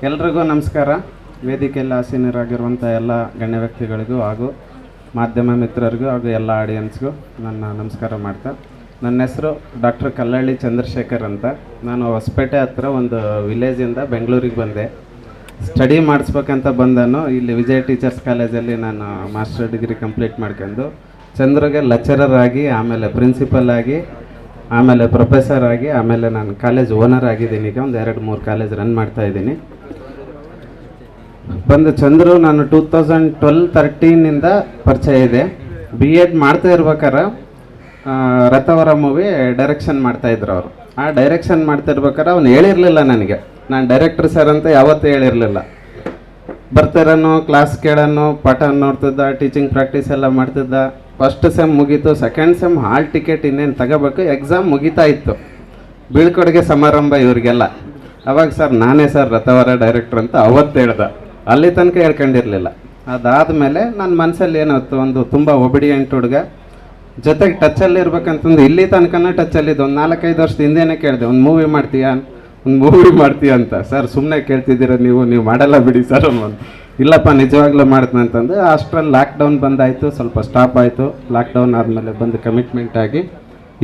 ಎಲ್ರಿಗೂ ನಮಸ್ಕಾರ. ವೇದಿಕೆಯಲ್ಲಿ ಆಸೀನರಾಗಿರುವಂಥ ಎಲ್ಲ ಗಣ್ಯ ವ್ಯಕ್ತಿಗಳಿಗೂ ಹಾಗೂ ಮಾಧ್ಯಮ ಮಿತ್ರರಿಗೂ ಹಾಗೂ ಎಲ್ಲ ಆಡಿಯನ್ಸ್ಗೂ ನನ್ನ ನಮಸ್ಕಾರ ಮಾಡ್ತಾ. ನನ್ನ ಹೆಸರು ಡಾಕ್ಟರ್ ಕಲ್ಲಳ್ಳಿ ಚಂದ್ರಶೇಖರ್ ಅಂತ. ನಾನು ಹೊಸಪೇಟೆ ಹತ್ರ ಒಂದು ವಿಲೇಜಿಂದ ಬೆಂಗಳೂರಿಗೆ ಬಂದೆ. ಸ್ಟಡಿ ಮಾಡಿಸ್ಬೇಕಂತ ಬಂದನು. ಇಲ್ಲಿ ವಿಜಯ ಟೀಚರ್ಸ್ ಕಾಲೇಜಲ್ಲಿ ನಾನು ಮಾಸ್ಟರ್ ಡಿಗ್ರಿ ಕಂಪ್ಲೀಟ್ ಮಾಡ್ಕೊಂಡು, ಚಂದ್ರಗೆ ಲೆಕ್ಚರರ್ ಆಗಿ, ಆಮೇಲೆ ಪ್ರಿನ್ಸಿಪಲ್ ಆಗಿ, ಆಮೇಲೆ ಪ್ರೊಫೆಸರ್ ಆಗಿ, ಆಮೇಲೆ ನಾನು ಕಾಲೇಜ್ ಓನರ್ ಆಗಿದ್ದೀನಿ. ಈಗ ಒಂದು ಎರಡು ಮೂರು ಕಾಲೇಜ್ ರನ್ ಮಾಡ್ತಾ ಇದ್ದೀನಿ. ಬಂದು ಚಂದ್ರು ನಾನು ಟೂ ತೌಸಂಡ್ ಟ್ವೆಲ್ ತರ್ಟೀನಿಂದ ಪರಿಚಯ ಇದೆ. ಬಿ ಎಡ್ ಮಾಡ್ತಾ ಇರ್ಬೇಕಾರೆ ರಥವರ ಮೂವಿ ಡೈರೆಕ್ಷನ್ ಮಾಡ್ತಾ ಇದ್ರು ಅವರು. ಆ ಡೈರೆಕ್ಷನ್ ಮಾಡ್ತಾ ಇರ್ಬೇಕಾರೆ, ಅವ್ನು ಹೇಳಿರಲಿಲ್ಲ ನನಗೆ. ನಾನು ಡೈರೆಕ್ಟರ್ ಸರ್ ಅಂತ ಯಾವತ್ತೂ ಹೇಳಿರಲಿಲ್ಲ. ಬರ್ತಾರನ್ನು ಕ್ಲಾಸ್ ಕೇಳೋನು ಪಾಠ ನೋಡ್ತಿದ್ದ ಟೀಚಿಂಗ್ ಪ್ರಾಕ್ಟೀಸ್ ಎಲ್ಲ ಮಾಡ್ತಿದ್ದ. ಫಸ್ಟ್ ಸೆಮ್ ಮುಗೀತು ಸೆಕೆಂಡ್ ಸೆಮ್ ಹಾಲ್ ಟಿಕೆಟ್ ಇನ್ನೇನು ತಗೋಬೇಕು ಎಕ್ಸಾಮ್ ಮುಗಿತಾ ಇತ್ತು. ಬೀಳ್ಕೊಡುಗೆ ಸಮಾರಂಭ ಇವರಿಗೆಲ್ಲ. ಅವಾಗ ಸರ್ ನಾನೇ ಸರ್ ರಥವರ ಡೈರೆಕ್ಟರ್ ಅಂತ ಅವತ್ತು ಹೇಳ್ದೆ. ಅಲ್ಲಿ ತನಕ ಹೇಳ್ಕೊಂಡಿರ್ಲಿಲ್ಲ. ಅದಾದಮೇಲೆ ನನ್ನ ಮನಸ್ಸಲ್ಲಿ ಏನಾಯ್ತು, ಒಂದು ತುಂಬ ಒಬಿಡಿಯಂಟ್ ಹುಡುಗ. ಜೊತೆಗೆ ಟಚಲ್ಲಿ ಇರ್ಬೇಕಂತಂದು ಇಲ್ಲಿ ತನಕನೂ ಟಚಲ್ಲಿದ್ದು ಒಂದು ನಾಲ್ಕೈದು ವರ್ಷದ ಹಿಂದೆನೇ ಕೇಳಿದೆ, ಒಂದು ಮೂವಿ ಮಾಡ್ತೀಯಾ? ಒಂದು ಮೂವಿ ಮಾಡ್ತೀಯ ಅಂತ. ಸರ್ ಸುಮ್ಮನೆ ಕೇಳ್ತಿದ್ದೀರ ನೀವು? ನೀವು ಮಾಡಲ್ಲ ಬಿಡಿ ಸರ್ ಅನ್ನೋದು. ಇಲ್ಲಪ್ಪ, ನಿಜವಾಗ್ಲೂ ಮಾಡ್ತೀನಿ ಅಂತಂದು. ಅಷ್ಟರಲ್ಲಿ ಲಾಕ್ಡೌನ್ ಬಂದಾಯಿತು. ಸ್ವಲ್ಪ ಸ್ಟಾಪ್ ಆಯಿತು. ಲಾಕ್ಡೌನ್ ಆದಮೇಲೆ ಬಂದು ಕಮಿಟ್ಮೆಂಟ್ ಆಗಿ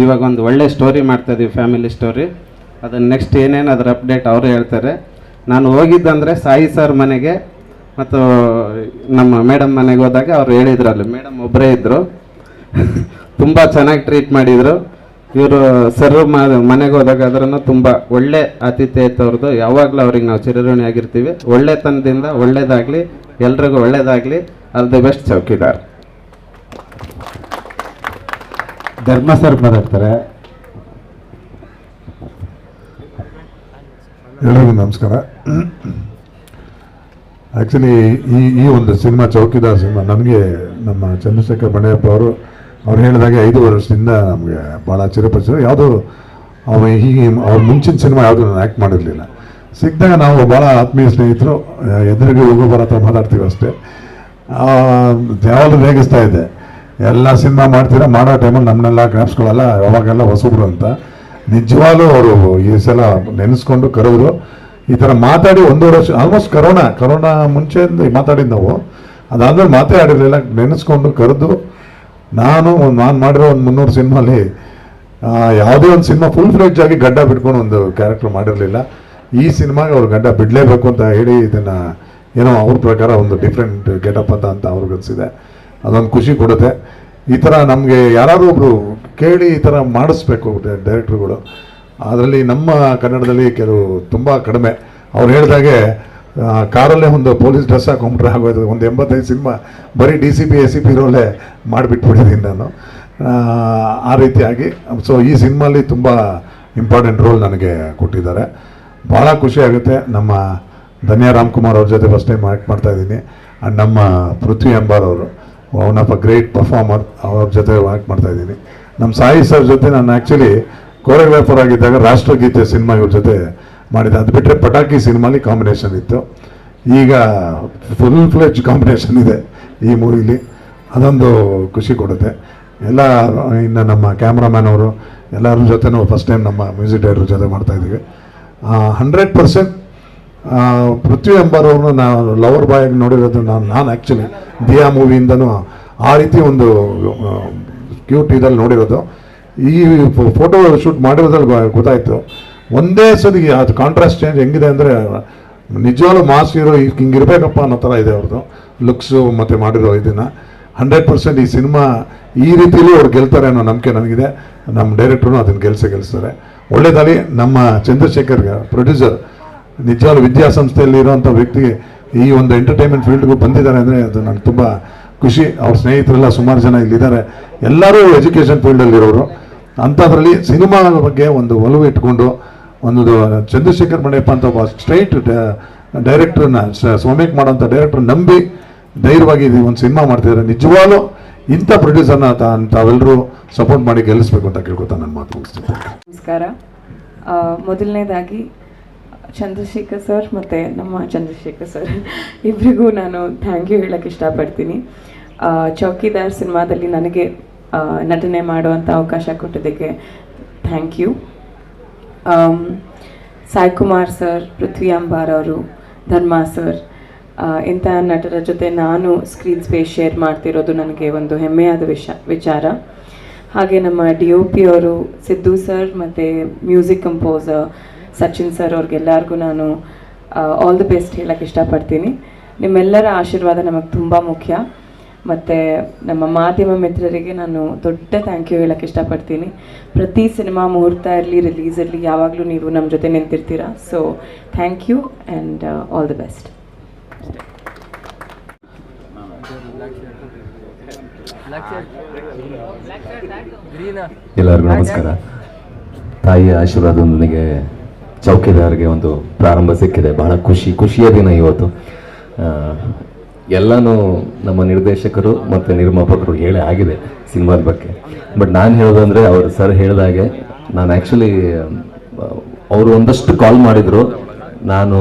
ಇವಾಗ ಒಂದು ಒಳ್ಳೆ ಸ್ಟೋರಿ ಮಾಡ್ತಾಯಿದ್ದೀವಿ ಫ್ಯಾಮಿಲಿ ಸ್ಟೋರಿ ಅದನ್ನು ನೆಕ್ಸ್ಟ್ ಏನೇನು ಅದರ ಅಪ್ಡೇಟ್ ಅವರು ಹೇಳ್ತಾರೆ. ನಾನು ಹೋಗಿದ್ದಂದರೆ ಸಾಯಿ ಸರ್ ಮನೆಗೆ ಮತ್ತು ನಮ್ಮ ಮೇಡಮ್ ಮನೆಗೆ ಹೋದಾಗ ಅವ್ರು ಹೇಳಿದ್ರು ಅಲ್ಲಿ. ಮೇಡಮ್ ಒಬ್ಬರೇ ಇದ್ದರು ತುಂಬ ಚೆನ್ನಾಗಿ ಟ್ರೀಟ್ ಮಾಡಿದರು. ಇವರು ಸರ್ವ್ ಮನೆಗೆ ಹೋದಾಗ ಅದರನ್ನು ತುಂಬ ಒಳ್ಳೆ ಆತಿಥ್ಯ ಇತ್ತು ಅವ್ರದ್ದು ಯಾವಾಗಲೂ ಅವ್ರಿಗೆ ನಾವು ಚಿರಋಣಿ ಆಗಿರ್ತೀವಿ. ಒಳ್ಳೆತನದಿಂದ ಒಳ್ಳೇದಾಗಲಿ ಎಲ್ರಿಗೂ ಒಳ್ಳೇದಾಗಲಿ ಆಲ್ ದಿ ಬೆಸ್ಟ್ ಚೌಕಿದಾರ್. ಧರ್ಮ ಸರ್ ಮಾತಾಡ್ತಾರೆ. ಎಲ್ಲರಿಗೂ ನಮಸ್ಕಾರ. ಆ್ಯಕ್ಚುಲಿ ಈ ಈ ಒಂದು ಸಿನಿಮಾ ಚೌಕಿದಾರ್ ಸಿನಿಮಾ ನನಗೆ ನಮ್ಮ ಚಂದ್ರಶೇಖರ್ ಬಣೆಯಪ್ಪ ಅವರು ಅವ್ರು ಹೇಳಿದಾಗೆ ಐದು ವರ್ಷದಿಂದ ನಮಗೆ ಭಾಳ ಚಿರಪರಿಚಯ ಯಾವುದೋ ಅವ ಹೀಗೆ ಅವ್ರ ಮುಂಚಿನ ಸಿನಿಮಾ ಯಾವುದು ನಾನು ಆ್ಯಕ್ಟ್ ಮಾಡಿರಲಿಲ್ಲ. ಸಿಕ್ಕಿದಾಗ ನಾವು ಭಾಳ ಆತ್ಮೀಯ ಸ್ನೇಹಿತರು, ಎದುರಿಗೆ ಹೋಗೋ ಬರೋ ಹತ್ರ ಮಾತಾಡ್ತೀವಿ ಅಷ್ಟೇ. ಯಾವಾಗಲೂ ರೇಗಿಸ್ತಾ ಇದ್ದೆ ಎಲ್ಲ ಸಿನಿಮಾ ಮಾಡ್ತೀರಾ, ಮಾಡೋ ಟೈಮಲ್ಲಿ ನಮ್ಮನ್ನೆಲ್ಲ ಜ್ಞಾಪಿಸ್ಕೊಳ್ಳಲ್ಲ ಯಾವಾಗೆಲ್ಲ ಹೊಸಬ್ರು ಅಂತ. ನಿಜವಾಗ್ಲೂ ಅವರು ಈ ಸಲ ನೆನೆಸ್ಕೊಂಡು ಕರೆದ್ರು. ಈ ಥರ ಮಾತಾಡಿ ಒಂದೂವರೆ ವರ್ಷ ಆಲ್ಮೋಸ್ಟ್ ಕರೋನಾ ಕರೋನಾ ಮುಂಚೆಯಿಂದ ಮಾತಾಡಿದ್ದು ನಾವು. ಅದಾದ್ಮೇಲೆ ಮಾತೇ ಆಡಿರಲಿಲ್ಲ, ನೆನೆಸ್ಕೊಂಡು ಕರೆದು ನಾನು ನಾನು ಮಾಡಿರೋ ಒಂದು ಮುನ್ನೂರು ಸಿನಿಮಾಲಿ ಯಾವುದೇ ಒಂದು ಸಿನಿಮಾ ಫುಲ್ ಫ್ಲೆಡ್ಜ್ ಆಗಿ ಗಡ್ಡ ಬಿಟ್ಕೊಂಡು ಒಂದು ಕ್ಯಾರೆಕ್ಟರ್ ಮಾಡಿರಲಿಲ್ಲ. ಈ ಸಿನಿಮಾಗೆ ಅವ್ರು ಗಡ್ಡ ಬಿಡಲೇಬೇಕು ಅಂತ ಹೇಳಿ ಇದನ್ನು ಏನೋ ಅವ್ರ ಪ್ರಕಾರ ಒಂದು ಡಿಫ್ರೆಂಟ್ ಗೆಟಪ್ ಅಂತ ಅಂತ ಅವ್ರಿಗೆ ಅನಿಸಿದೆ. ಅದೊಂದು ಖುಷಿ ಕೊಡುತ್ತೆ. ಈ ಥರ ನಮಗೆ ಯಾರಾದರೂ ಒಬ್ಬರು ಕೇಳಿ ಈ ಥರ ಮಾಡಿಸ್ಬೇಕು ಡೈರೆಕ್ಟ್ರುಗಳು ಅದರಲ್ಲಿ ನಮ್ಮ ಕನ್ನಡದಲ್ಲಿ ಕೆಲವು ತುಂಬ ಕಡಿಮೆ. ಅವ್ರು ಹೇಳಿದಾಗೆ ಕಾರಲ್ಲೇ ಒಂದು ಪೊಲೀಸ್ ಡ್ರೆಸ್ ಹಾಕೊಂಡ್ರೆ ಆಗೋದು ಒಂದು ಎಂಬತ್ತೈದು ಸಿನಿಮಾ ಬರೀ D C P A C P ರೋಲೇ ಮಾಡಿಬಿಟ್ಬಿಟ್ಟಿದ್ದೀನಿ ನಾನು. ಆ, ರೀತಿಯಾಗಿ. ಸೊ ಈ ಸಿನಿಮಾಲಿ ತುಂಬ ಇಂಪಾರ್ಟೆಂಟ್ ರೋಲ್ ನನಗೆ ಕೊಟ್ಟಿದ್ದಾರೆ. ಭಾಳ ಖುಷಿ ಆಗುತ್ತೆ. ನಮ್ಮ ಧನ್ಯ ರಾಮ್ಕುಮಾರ್ ಅವ್ರ ಜೊತೆ ಫಸ್ಟ್ ಟೈಮ್ ಆ್ಯಕ್ಟ್ ಮಾಡ್ತಾ ಇದ್ದೀನಿ. ಆ್ಯಂಡ್ ನಮ್ಮ ಪೃಥ್ವಿ ಅಂಬಾರ್ ಅವರು one of a great performer ಅವ್ರ ಜೊತೆ ಆ್ಯಕ್ಟ್ ಮಾಡ್ತಾ ಇದ್ದೀನಿ. ನಮ್ಮ ಸಾಯಿ ಸರ್ ಜೊತೆ ನಾನು ಆ್ಯಕ್ಚುಲಿ ಕೋರಿಯೋಗ್ರಾಫರ್ ಆಗಿದ್ದಾಗ ರಾಷ್ಟ್ರಗೀತೆ ಸಿನಿಮಾ ಇವ್ರ ಜೊತೆ ಮಾಡಿದ್ದೆ ಅದು ಬಿಟ್ಟರೆ ಪಟಾಕಿ ಸಿನಿಮಾಲಿ ಕಾಂಬಿನೇಷನ್ ಇತ್ತು. ಈಗ ಫುಲ್ ಫ್ಲೆಜ್ ಕಾಂಬಿನೇಷನ್ ಇದೆ ಈ ಮೂವಿಲಿ. ಅದೊಂದು ಖುಷಿ ಕೊಡುತ್ತೆ. ಎಲ್ಲ, ಇನ್ನು ನಮ್ಮ ಕ್ಯಾಮ್ರಾಮ್ಯಾನ್ ಅವರು ಎಲ್ಲರ ಜೊತೆನೂ ಫಸ್ಟ್ ಟೈಮ್ ನಮ್ಮ ಮ್ಯೂಸಿಕ್ ಡೈರೆಕ್ಟರ್ ಜೊತೆ ಮಾಡ್ತಾಯಿದ್ದೀವಿ ಹಂಡ್ರೆಡ್ ಪರ್ಸೆಂಟ್ ಪೃಥ್ವಿ ಎಂಬರವ್ರನ್ನ ನಾನು ಲವರ್ ಬಾಯಾಗಿ ನೋಡಿರೋದು ನಾನು ನಾನು ಆ್ಯಕ್ಚುಲಿ ದಿಯಾ ಮೂವಿಯಿಂದನೂ ಆ ರೀತಿ ಒಂದು ಕ್ಯೂಟ್ ಇದರಲ್ಲಿ ನೋಡಿರೋದು. ಈ ಫೋಟೋ ಶೂಟ್ ಮಾಡಿರೋದ್ರಲ್ಲಿ ಗೊತ್ತಾಯ್ತು. ಒಂದೇ ಸದಿಗೆ ಅದು ಕಾಂಟ್ರಾಸ್ಟ್ ಚೇಂಜ್ ಹೆಂಗಿದೆ ಅಂದರೆ, ನಿಜವಾಗ್ಲೂ ಮಾಸ್ ಹೀರೋ ಇರಬೇಕಪ್ಪ ಅನ್ನೋ ಥರ ಇದೆ ಅವ್ರದ್ದು. ಲುಕ್ಸು ಮತ್ತು ಮಾಡಿರೋ ಇದನ್ನು. ಹಂಡ್ರೆಡ್ ಪರ್ಸೆಂಟ್ ಈ ಸಿನಿಮಾ ಈ ರೀತಿಯಲ್ಲೂ ಅವ್ರು ಗೆಲ್ತಾರೆ ಅನ್ನೋ ನಂಬಿಕೆ ನನಗಿದೆ. ನಮ್ಮ ಡೈರೆಕ್ಟ್ರು ಅದನ್ನು ಗೆಲ್ಸೇ ಗೆಲ್ಸ್ತಾರೆ. ಒಳ್ಳೆಯದಾಗಿ ನಮ್ಮ ಚಂದ್ರಶೇಖರ್ ಪ್ರೊಡ್ಯೂಸರ್ ನಿಜವಾಗ್ಲೂ ವಿದ್ಯಾಸಂಸ್ಥೆಯಲ್ಲಿ ಇರೋವಂಥ ವ್ಯಕ್ತಿಗೆ ಈ ಒಂದು ಎಂಟರ್ಟೈನ್ಮೆಂಟ್ ಫೀಲ್ಡ್ಗೂ ಬಂದಿದ್ದಾರೆ ಅಂದರೆ ಅದು ನನಗೆ ತುಂಬ ಖುಷಿ. ಅವ್ರ ಸ್ನೇಹಿತರೆಲ್ಲ ಸುಮಾರು ಜನ ಇಲ್ಲಿದ್ದಾರೆ. ಎಲ್ಲರೂ ಎಜುಕೇಷನ್ ಫೀಲ್ಡಲ್ಲಿರೋರು ಅಂಥದ್ರಲ್ಲಿ ಸಿನಿಮಾ ಬಗ್ಗೆ ಒಂದು ಒಲವು ಇಟ್ಕೊಂಡು ಒಂದು ಚಂದ್ರಶೇಖರ್ ಮಣೆಯಪ್ಪ ಅಂತ ಒಬ್ಬ ಸ್ಟ್ರೈಟ್ ಡೈರೆಕ್ಟರ್ನ ಸೋಮೇಕ್ ಮಾಡೋಂಥ ಡೈರೆಕ್ಟರ್ ನಂಬಿ ಧೈರ್ಯವಾಗಿ ಒಂದು ಸಿನಿಮಾ ಮಾಡ್ತಿದ್ದಾರೆ ನಿಜವಾಗ್ಲೂ ಇಂಥ ಪ್ರೊಡ್ಯೂಸರ್ನ ತಾವೆಲ್ಲರೂ ಸಪೋರ್ಟ್ ಮಾಡಿ ಗೆಲ್ಲಿಸ್ಬೇಕು ಅಂತ ಕೇಳ್ಕೊತಾ ನನ್ನ ಮಾತು ಮುಗಿಸ್ತೀನಿ. ನಮಸ್ಕಾರ. ಮೊದಲನೇದಾಗಿ ಚಂದ್ರಶೇಖರ್ ಸರ್ ಮತ್ತು ನಮ್ಮ ಚಂದ್ರಶೇಖರ್ ಸರ್ ಇಬ್ಬರಿಗೂ ನಾನು ಥ್ಯಾಂಕ್ ಯು ಹೇಳಕ್ಕೆ ಇಷ್ಟಪಡ್ತೀನಿ. ಚೌಕಿದಾರ್ ಸಿನಿಮಾದಲ್ಲಿ ನನಗೆ ನಟನೆ ಮಾಡುವಂಥ ಅವಕಾಶ ಕೊಟ್ಟಿದ್ದಕ್ಕೆ thank you. Sai Kumar sir Prithvi Ambar ಅವರು ಧರ್ಮ ಸರ್ ಇಂಥ ನಟರ ಜೊತೆ ನಾನು ಸ್ಕ್ರೀನ್ ಸ್ಪೇಸ್ ಶೇರ್ ಮಾಡ್ತಿರೋದು ನನಗೆ ಒಂದು ಹೆಮ್ಮೆಯಾದ ವಿಷ, ವಿಚಾರ. ಹಾಗೆ ನಮ್ಮ ಡಿ ಒ ಪಿ ಅವರು ಸಿದ್ದು ಸರ್ ಮತ್ತು ಮ್ಯೂಸಿಕ್ ಕಂಪೋಸರ್ ಸಚಿನ್ ಸರ್ ಅವ್ರಿಗೆಲ್ಲರಿಗೂ ನಾನು ಆಲ್ ದಿ ಬೆಸ್ಟ್ ಹೇಳಕ್ಕೆ ಇಷ್ಟಪಡ್ತೀನಿ. ನಿಮ್ಮೆಲ್ಲರ ಆಶೀರ್ವಾದ ನಮಗೆ ತುಂಬ ಮುಖ್ಯ. ಮತ್ತು ನಮ್ಮ ಮಾಧ್ಯಮ ಮಿತ್ರರಿಗೆ ನಾನು ದೊಡ್ಡ ಥ್ಯಾಂಕ್ ಯು ಹೇಳಕ್ಕೆ ಇಷ್ಟಪಡ್ತೀನಿ. ಪ್ರತಿ ಸಿನಿಮಾ ಮುಹೂರ್ತ ಇರಲಿ ರಿಲೀಸ್ ಇರಲಿ, ಯಾವಾಗಲೂ ನೀವು ನಮ್ಮ ಜೊತೆ ನಿಂತಿರ್ತೀರಾ. So thank you and all the best ಎಲ್ಲರಿಗೂ ನಮಸ್ಕಾರ. ತಾಯಿಯ ಆಶೀರ್ವಾದದೊಂದಿಗೆ ಚೌಕಿದಾರ್ಗೆ ಒಂದು ಪ್ರಾರಂಭ ಸಿಕ್ಕಿದೆ. ಬಹಳ ಖುಷಿ, ಖುಷಿಯ ದಿನ ಇವತ್ತು. ಎಲ್ಲನೂ ನಮ್ಮ ನಿರ್ದೇಶಕರು ಮತ್ತು ನಿರ್ಮಾಪಕರು ಹೇಳೇ ಆಗಿದೆ ಸಿನಿಮಾದ ಬಗ್ಗೆ. ಬಟ್ ನಾನು ಹೇಳೋದಂದರೆ ಅವರು ಸರ್ ಹೇಳಿದಾಗೆ ನಾನು ಆ್ಯಕ್ಚುಲಿ ಅವರು ಒಂದಷ್ಟು ಕಾಲ್ ಮಾಡಿದರು. ನಾನು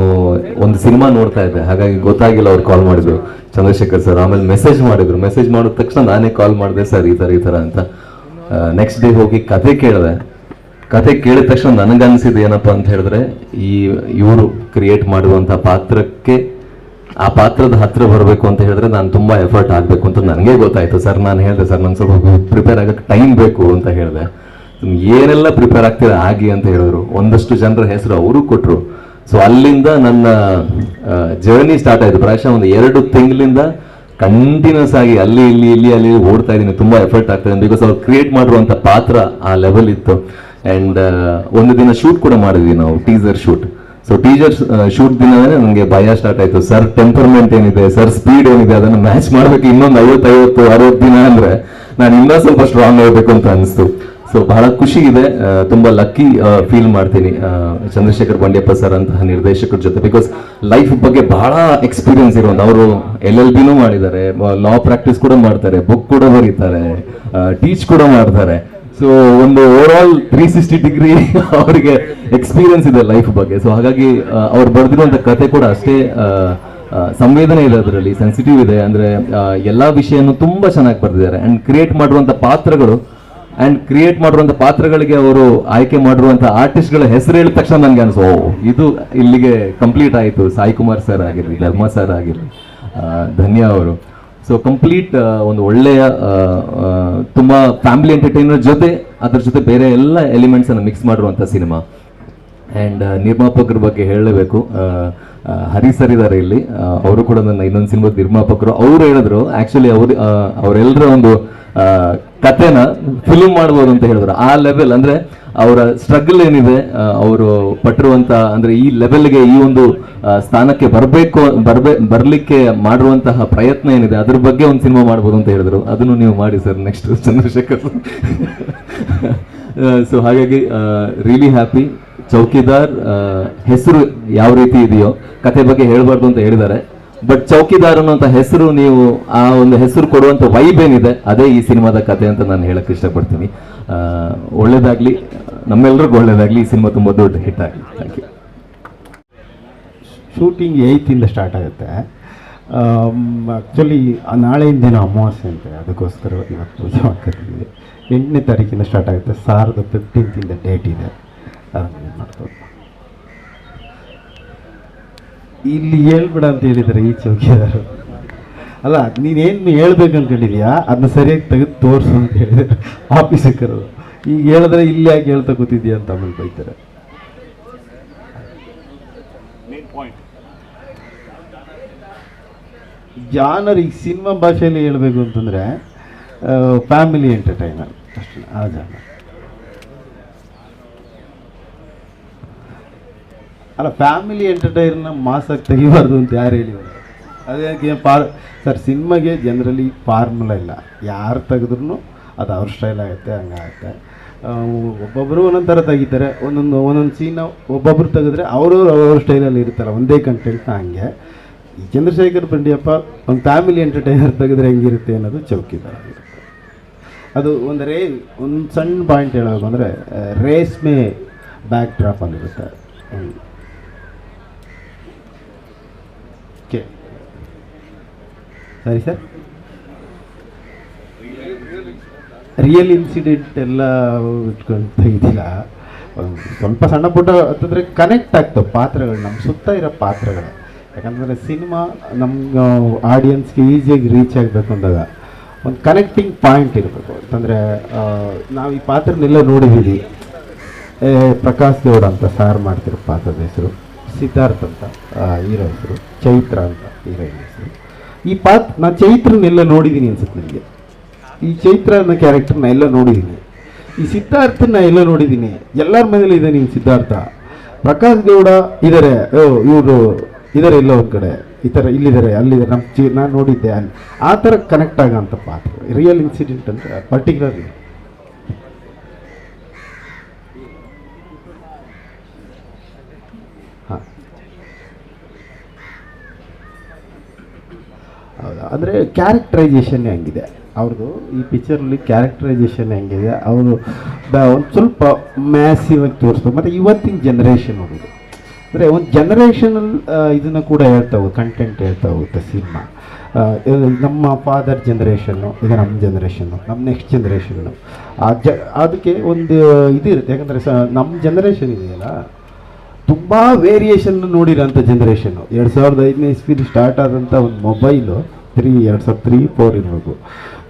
ಒಂದು ಸಿನಿಮಾ ನೋಡ್ತಾ ಇದ್ದೆ, ಹಾಗಾಗಿ ಗೊತ್ತಾಗಿಲ್ಲ ಅವ್ರು ಕಾಲ್ ಮಾಡಿದರು. ಚಂದ್ರಶೇಖರ್ ಸರ್ ಆಮೇಲೆ ಮೆಸೇಜ್ ಮಾಡಿದರು. ಮೆಸೇಜ್ ಮಾಡಿದ ತಕ್ಷಣ ನಾನೇ ಕಾಲ್ ಮಾಡಿದೆ, ಸರ್, ಈ ಥರ ಈ ಥರ ಅಂತ. ನೆಕ್ಸ್ಟ್ ಡೇ ಹೋಗಿ ಕತೆ ಕೇಳಿದೆ. ಕತೆ ಕೇಳಿದ ತಕ್ಷಣ ನನಗನ್ಸಿದ್ದು ಏನಪ್ಪ ಅಂತ ಹೇಳಿದ್ರೆ, ಈ ಇವರು ಕ್ರಿಯೇಟ್ ಮಾಡುವಂಥ ಪಾತ್ರಕ್ಕೆ ಆ ಪಾತ್ರದ ಹತ್ರ ಬರಬೇಕು ಅಂತ ಹೇಳಿದ್ರೆ ನಾನು ತುಂಬಾ ಎಫರ್ಟ್ ಆಗಬೇಕು ಅಂತ ನನಗೆ ಗೊತ್ತಾಯ್ತು. ಸರ್, ನಾನು ಹೇಳಿದೆ, ಸರ್ ನಂಗೆ ಸ್ವಲ್ಪ ಪ್ರಿಪೇರ್ ಆಗಕ್ಕೆ ಟೈಮ್ ಬೇಕು ಅಂತ ಹೇಳಿದೆ. ಏನೆಲ್ಲ ಪ್ರಿಪೇರ್ ಆಗ್ತೀರ ಆಗಿ ಅಂತ ಹೇಳಿದ್ರು. ಒಂದಷ್ಟು ಜನರ ಹೆಸರು ಅವರು ಕೊಟ್ಟರು ಸೊ ಅಲ್ಲಿಂದ ನನ್ನ ಜರ್ನಿ ಸ್ಟಾರ್ಟ್ ಆಯಿತು. ಪ್ರಾಯಶಃ ಒಂದು ಎರಡು ತಿಂಗಳಿಂದ ಕಂಟಿನ್ಯೂಸ್ ಆಗಿ ಅಲ್ಲಿ, ಇಲ್ಲಿ ಇಲ್ಲಿ, ಅಲ್ಲಿ ಓಡ್ತಾ ಇದ್ದೀನಿ. ತುಂಬ ಎಫರ್ಟ್ ಆಗ್ತಾ ಬಿಕಾಸ್ ಅವ್ರು ಕ್ರಿಯೇಟ್ ಮಾಡಿರುವಂಥ ಪಾತ್ರ ಆ ಲೆವೆಲ್ ಇತ್ತು. ಆ್ಯಂಡ್ ಒಂದು ದಿನ ಶೂಟ್ ಕೂಡ ಮಾಡಿದ್ವಿ ನಾವು teaser shoot so teaser shoot ದಿನವೇ ನನಗೆ ಭಯ ಸ್ಟಾರ್ಟ್ ಆಯ್ತು. ಸರ್ ಟೆಂಪರ್ಮೆಂಟ್ ಏನಿದೆ? ಸರ್ ಸ್ಪೀಡ್ ಏನಿದೆ? ಅದನ್ನ ಮ್ಯಾಚ್ ಮಾಡ್ಬೇಕು ಇನ್ನೊಂದು ಐವತ್ತೈವತ್ತು, ಅರವತ್ತು ದಿನ ಅಂದ್ರೆ ನಾನು ಇನ್ನೂ ಸ್ವಲ್ಪ ಸ್ಟ್ರಾಂಗ್ ಆಗಬೇಕು ಅಂತ ಅನಿಸ್ತು. ಸೊ ಬಹಳ ಖುಷಿ ಇದೆ. ತುಂಬಾ ಲಕ್ಕಿ ಫೀಲ್ ಮಾಡ್ತೀನಿ ಚಂದ್ರಶೇಖರ್ ಬಂಡ್ಯಪ್ಪ ಸರ್ ಅಂತಹ ನಿರ್ದೇಶಕರ ಜೊತೆ. ಬಿಕಾಸ್ ಲೈಫ್ ಬಗ್ಗೆ ಬಹಳ ಎಕ್ಸ್ಪೀರಿಯನ್ಸ್ ಇರೋದು. ಅವರು ಎಲ್ ಎಲ್ ಬಿನೂ ಮಾಡಿದ್ದಾರೆ. ಲಾ ಪ್ರಾಕ್ಟೀಸ್ ಕೂಡ ಮಾಡ್ತಾರೆ. ಬುಕ್ ಕೂಡ ಬರೀತಾರೆ. ಟೀಚ್ ಕೂಡ ಮಾಡ್ತಾರೆ. ಸೊ ಒಂದು over all three sixty degree ಅವರಿಗೆ ಎಕ್ಸ್ಪೀರಿಯನ್ಸ್ ಇದೆ ಲೈಫ್ ಬಗ್ಗೆ. ಸೊ ಹಾಗಾಗಿ ಅವ್ರು ಬರೆದಿರುವಂತ ಕತೆ ಕೂಡ ಅಷ್ಟೇ ಸಂವೇದನೆ ಇದೆ ಅದರಲ್ಲಿ ಸೆನ್ಸಿಟಿವ್ ಇದೆ. ಅಂದ್ರೆ ಎಲ್ಲ ವಿಷಯನೂ ತುಂಬಾ ಚೆನ್ನಾಗಿ ಬರೆದಿದ್ದಾರೆ. ಅಂಡ್ ಕ್ರಿಯೇಟ್ ಮಾಡಿರುವಂತ ಪಾತ್ರಗಳು ಅಂಡ್ ಕ್ರಿಯೇಟ್ ಮಾಡಿರುವಂತ ಪಾತ್ರಗಳಿಗೆ ಅವರು ಆಯ್ಕೆ ಮಾಡಿರುವಂಥ ಆರ್ಟಿಸ್ಟ್ಗಳ ಹೆಸರು ಹೇಳಿದ ತಕ್ಷಣ ನನಗೆ ಅನಿಸೋ ಇದು ಇಲ್ಲಿಗೆ ಕಂಪ್ಲೀಟ್ ಆಯಿತು. ಸಾಯಿ ಕುಮಾರ್ ಸರ್ ಆಗಿರಲಿ, ಧರ್ಮ ಸರ್ ಆಗಿರಲಿ ಧನ್ಯ ಅವರು. ಸೊ ಕಂಪ್ಲೀಟ್ ಒಂದು ಒಳ್ಳೆಯ ತುಂಬಾ ಫ್ಯಾಮಿಲಿ ಎಂಟರ್ಟೈನರ್ ಜೊತೆ, ಅದ್ರ ಜೊತೆ ಬೇರೆ ಎಲ್ಲ ಎಲಿಮೆಂಟ್ಸನ್ನು ಮಿಕ್ಸ್ ಮಾಡಿರುವಂಥ ಸಿನಿಮಾ ಆ್ಯಂಡ್ ನಿರ್ಮಾಪಕರ ಬಗ್ಗೆ ಹೇಳಲೇಬೇಕು. ಹರಿ ಸರ್ ಇದ್ದಾರೆ ಇಲ್ಲಿ. ಅವರು ಕೂಡ ನನ್ನ ಇನ್ನೊಂದು ಸಿನಿಮಾದ ನಿರ್ಮಾಪಕರು. ಅವರು ಹೇಳಿದ್ರು ಆ್ಯಕ್ಚುಲಿ ಅವ್ರ ಅವರೆಲ್ಲರ ಒಂದು ಕಥೆನ ಫಿಲ್ಮ್ ಮಾಡ್ಬೋದು ಅಂತ ಹೇಳಿದ್ರು. ಆ ಲೆವೆಲ್ ಅಂದರೆ ಅವರ ಸ್ಟ್ರಗಲ್ ಏನಿದೆ ಅವರು ಪಟ್ಟಿರುವಂಥ ಅಂದರೆ ಈ ಲೆವೆಲ್ಗೆ ಈ ಒಂದು ಸ್ಥಾನಕ್ಕೆ ಬರಬೇಕು, ಬರ್ಬೇ, ಬರಲಿಕ್ಕೆ ಮಾಡಿರುವಂತಹ ಪ್ರಯತ್ನ ಏನಿದೆ, ಅದ್ರ ಬಗ್ಗೆ ಒಂದು ಸಿನಿಮಾ ಮಾಡ್ಬೋದು ಅಂತ ಹೇಳಿದ್ರು. ಅದನ್ನು ನೀವು ಮಾಡಿ ಸರ್ ನೆಕ್ಸ್ಟ್ ಚಂದ್ರಶೇಖರ್ ಸೊ ಹಾಗಾಗಿ ರಿಯಲಿ ಹ್ಯಾಪಿ ಚೌಕಿದಾರ್ ಹೆಸರು ಯಾವ ರೀತಿ ಇದೆಯೋ ಕತೆ ಬಗ್ಗೆ ಹೇಳಬಾರ್ದು ಅಂತ ಹೇಳಿದ್ದಾರೆ. ಬಟ್ ಚೌಕಿದಾರ್ ಅನ್ನೋಂಥ ಹೆಸರು ನೀವು ಆ ಒಂದು ಹೆಸರು ಕೊಡುವಂಥ ವೈಬ್ ಏನಿದೆ, ಅದೇ ಈ ಸಿನಿಮಾದ ಕತೆ ಅಂತ ನಾನು ಹೇಳಕ್ಕೆ ಇಷ್ಟಪಡ್ತೀನಿ. ಒಳ್ಳೇದಾಗ್ಲಿ, ನಮ್ಮೆಲ್ರಿಗೂ ಒಳ್ಳೇದಾಗ್ಲಿ, ಈ ಸಿನಿಮಾ ತುಂಬ ದೊಡ್ಡ ಹಿಟ್ ಆಗಲಿ. ಥ್ಯಾಂಕ್ ಯು ಶೂಟಿಂಗ್ ಏಯ್ತಿಂದ ಸ್ಟಾರ್ಟ್ ಆಗುತ್ತೆ. ಆ್ಯಕ್ಚುಲಿ ನಾಳೆಯಿಂದ ದಿನ ಅಮಾವಾಸ್ಯೆ ಅಂತೆ, ಅದಕ್ಕೋಸ್ಕರ ಇವತ್ತು ಪೂಜೆ ಎಂಟನೇ ತಾರೀಕಿಂದ ಸ್ಟಾರ್ಟ್ ಆಗುತ್ತೆ ಸಾವಿರದ ಫಿಫ್ಟೀನ್ತಿಂದ ಡೇಟ್ ಇದೆ. ಇಲ್ಲಿ ಹೇಳ್ಬಿಡ ಅಂತ ಹೇಳಿದ್ದಾರೆ ಈ ಚೌಕಿದಾರು ಅಲ್ಲ ನೀನೇನು ಹೇಳ್ಬೇಕು ಅನ್ಕೊಂಡಿದ್ಯಾ ಅದನ್ನ ಸರಿಯಾಗಿ ತೆಗೆದು ತೋರಿಸು ಅಂತ ಹೇಳಿದ್ರೆ ಆಫೀಸಿಗೆ ಕರೋದು. ಈಗ ಹೇಳಿದ್ರೆ ಇಲ್ಲಿ ಯಾಕೆ ಹೇಳ್ತಾ ಕೂತಿದ್ಯಾ ಅಂತ ಆಮೇಲೆ ಬೈತಾರೆ. ಜಾನರ್ ಈಗ ಸಿನಿಮಾ ಭಾಷೆಯಲ್ಲಿ ಹೇಳಬೇಕು ಅಂತಂದರೆ ಫ್ಯಾಮಿಲಿ ಎಂಟರ್ಟೈನರ್ ಅಷ್ಟೇ ಆ ಜಾನರ್. ಅಲ್ಲ ಫ್ಯಾಮಿಲಿ ಎಂಟರ್ಟೈನರ್ನ ಮಾಸಾಗಿ ತೆಗಿಬಾರ್ದು ಅಂತ ಯಾರು ಹೇಳಿ ಅದಕ್ಕೆ ಪಾರ್, ಸರ್ ಸಿನಿಮಾಗೆ ಜನರಲಿ ಫಾರ್ಮುಲಾ ಇಲ್ಲ. ಯಾರು ತೆಗೆದ್ರೂ ಅದು ಅವ್ರ ಸ್ಟೈಲ್ ಆಗುತ್ತೆ ಹಂಗಾಗುತ್ತೆ ಒಬ್ಬೊಬ್ಬರು ಒಂದೊಂದು ಥರ ತೆಗಿತಾರೆ. ಒಂದೊಂದು ಒಂದೊಂದು ಸೀನ ಒಬ್ಬೊಬ್ರು ತೆಗೆದ್ರೆ ಅವ್ರವ್ರು ಅವ್ರವ್ರ ಸ್ಟೈಲಲ್ಲಿ ಇರ್ತಾರೆ ಒಂದೇ ಕಂಟೆಂಟ್ನ ಹಂಗೆ. ಈ ಚಂದ್ರಶೇಖರ್ ಬಂಡಿಯಪ್ಪ ಒಂದು ಫ್ಯಾಮಿಲಿ ಎಂಟರ್ಟೈನರ್ ತೆಗೆದ್ರೆ ಹೆಂಗಿರುತ್ತೆ ಅನ್ನೋದು ಚೌಕಿದಾರ ಅದು ಒಂದು ರೇ, ಒಂದು ಸಣ್ಣ ಪಾಯಿಂಟ್ ಹೇಳಬೇಕು ಅಂದರೆ ರೇಸ್ಮೆ ಬ್ಯಾಕ್ ಡ್ರಾಪಲ್ಲಿರುತ್ತೆ ಓಕೆ ಸರಿ ಸರ್. ರಿಯಲ್ ಇನ್ಸಿಡೆಂಟ್ ಎಲ್ಲ ಇಟ್ಕೊಂಡು ಇದ್ದಿಲ್ಲ ಸ್ವಲ್ಪ ಸಣ್ಣ ಪುಟ್ಟ ಅಂತಂದರೆ ಕನೆಕ್ಟ್ ಆಗ್ತವೆ ಪಾತ್ರಗಳು ನಮ್ಮ ಸುತ್ತ ಇರೋ ಪಾತ್ರಗಳು. ಯಾಕಂತಂದರೆ ಸಿನಿಮಾ ನಮ್ಮ ಆಡಿಯನ್ಸ್ಗೆ ಈಸಿಯಾಗಿ ರೀಚ್ ಆಗಬೇಕು ಅಂದಾಗ ಒಂದು ಕನೆಕ್ಟಿಂಗ್ ಪಾಯಿಂಟ್ ಇರಬೇಕು. ಅಂತಂದರೆ ನಾವು ಈ ಪಾತ್ರನೆಲ್ಲ ನೋಡಿದ್ದೀವಿ ಏ, ಪ್ರಕಾಶ್ ದೇವ್ರ ಅಂತ ಸಾರ್ ಮಾಡ್ತಿರೋ ಪಾತ್ರದ ಹೆಸರು ಸಿದ್ಧಾರ್ಥ್ ಅಂತ ಹೀರೋ ಹೆಸರು ಚೈತ್ರ ಅಂತ ಹೀರೋಯಿನ್ ಹೆಸರು. ಈ ಪಾತ್ರ ನಾ ಚೈತ್ರನೆಲ್ಲ ನೋಡಿದ್ದೀನಿ ಅನ್ಸುತ್ತೆ ನನಗೆ. ಈ ಚೈತ್ರ ಅನ್ನೋ ಕ್ಯಾರೆಕ್ಟರ್ನ ಎಲ್ಲ ನೋಡಿದ್ದೀನಿ ಈ ಸಿದ್ಧಾರ್ಥನ ಎಲ್ಲ ನೋಡಿದ್ದೀನಿ ಎಲ್ಲರ ಮನೇಲಿ ಇದೆ ನೀನು ಸಿದ್ಧಾರ್ಥ. ಪ್ರಕಾಶ್ ಗೌಡ ಇದಾರೆ. ಓ, ಇವರು ಇದ್ದಾರೆ ಎಲ್ಲ ಒಂದು ಕಡೆ. ಈ ಥರ ಇಲ್ಲಿದ್ದಾರೆ ಅಲ್ಲಿದ್ದಾರೆ ನಮ್ಮ ನಾನು ನೋಡಿದ್ದೆ ಅಲ್ಲಿ. ಆ ಥರ ಕನೆಕ್ಟ್ ಆಗೋಂಥ ಪಾತ್ರ ರಿಯಲ್ ಇನ್ಸಿಡೆಂಟ್ ಅಂದರೆ ಪರ್ಟಿಕ್ಯುಲರ್ಲಿ ಹೌದಾ? ಅಂದರೆ ಕ್ಯಾರೆಕ್ಟರೈಸೇಷನ್ ಹೆಂಗಿದೆ? ಅವ್ರದ್ದು ಈ ಪಿಕ್ಚರಲ್ಲಿ ಕ್ಯಾರೆಕ್ಟರೈಸೇಷನ್ ಹೆಂಗಿದೆ? ಅವರು ಒಂದು ಸ್ವಲ್ಪ ಮ್ಯಾಸಿವ್ ಆಗಿ ತೋರಿಸ್ತು ಮತ್ತು ಇವತ್ತಿನ ಜನ್ರೇಷನ್ ಅವರು ಅಂದರೆ ಒಂದು ಜನ್ರೇಷನಲ್ ಇದನ್ನು ಕೂಡ ಹೇಳ್ತಾ ಹೋಗುತ್ತೆ ಕಂಟೆಂಟ್ ಹೇಳ್ತಾ ಹೋಗುತ್ತೆ ಸಿನಿಮಾ. ನಮ್ಮ ಫಾದರ್ ಜನ್ರೇಷನ್ನು ಇದು ನಮ್ಮ ಜನ್ರೇಷನ್ನು ನಮ್ಮ ನೆಕ್ಸ್ಟ್ ಜನ್ರೇಷನ್ನು ಅದಕ್ಕೆ ಒಂದು ಇದು ಇರುತ್ತೆ. ಯಾಕಂದರೆ ಸ ನಮ್ಮ ಜನ್ರೇಷನ್ ಇದೆಯಲ್ಲ ತುಂಬ ವೇರಿಯೇಷನ್ ನೋಡಿರೋಂಥ ಜನ್ರೇಷನ್ನು ಎರಡು ಸಾವಿರದ ಐದನೇ ಇಸ್ವಿಲಿ ಸ್ಟಾರ್ಟ್ ಆದಂಥ ಒಂದು ಮೊಬೈಲು ತ್ರೀ ಎರಡು ಸಾವಿರದ ತ್ರೀ ಫೋರ್ ಇರಬೇಕು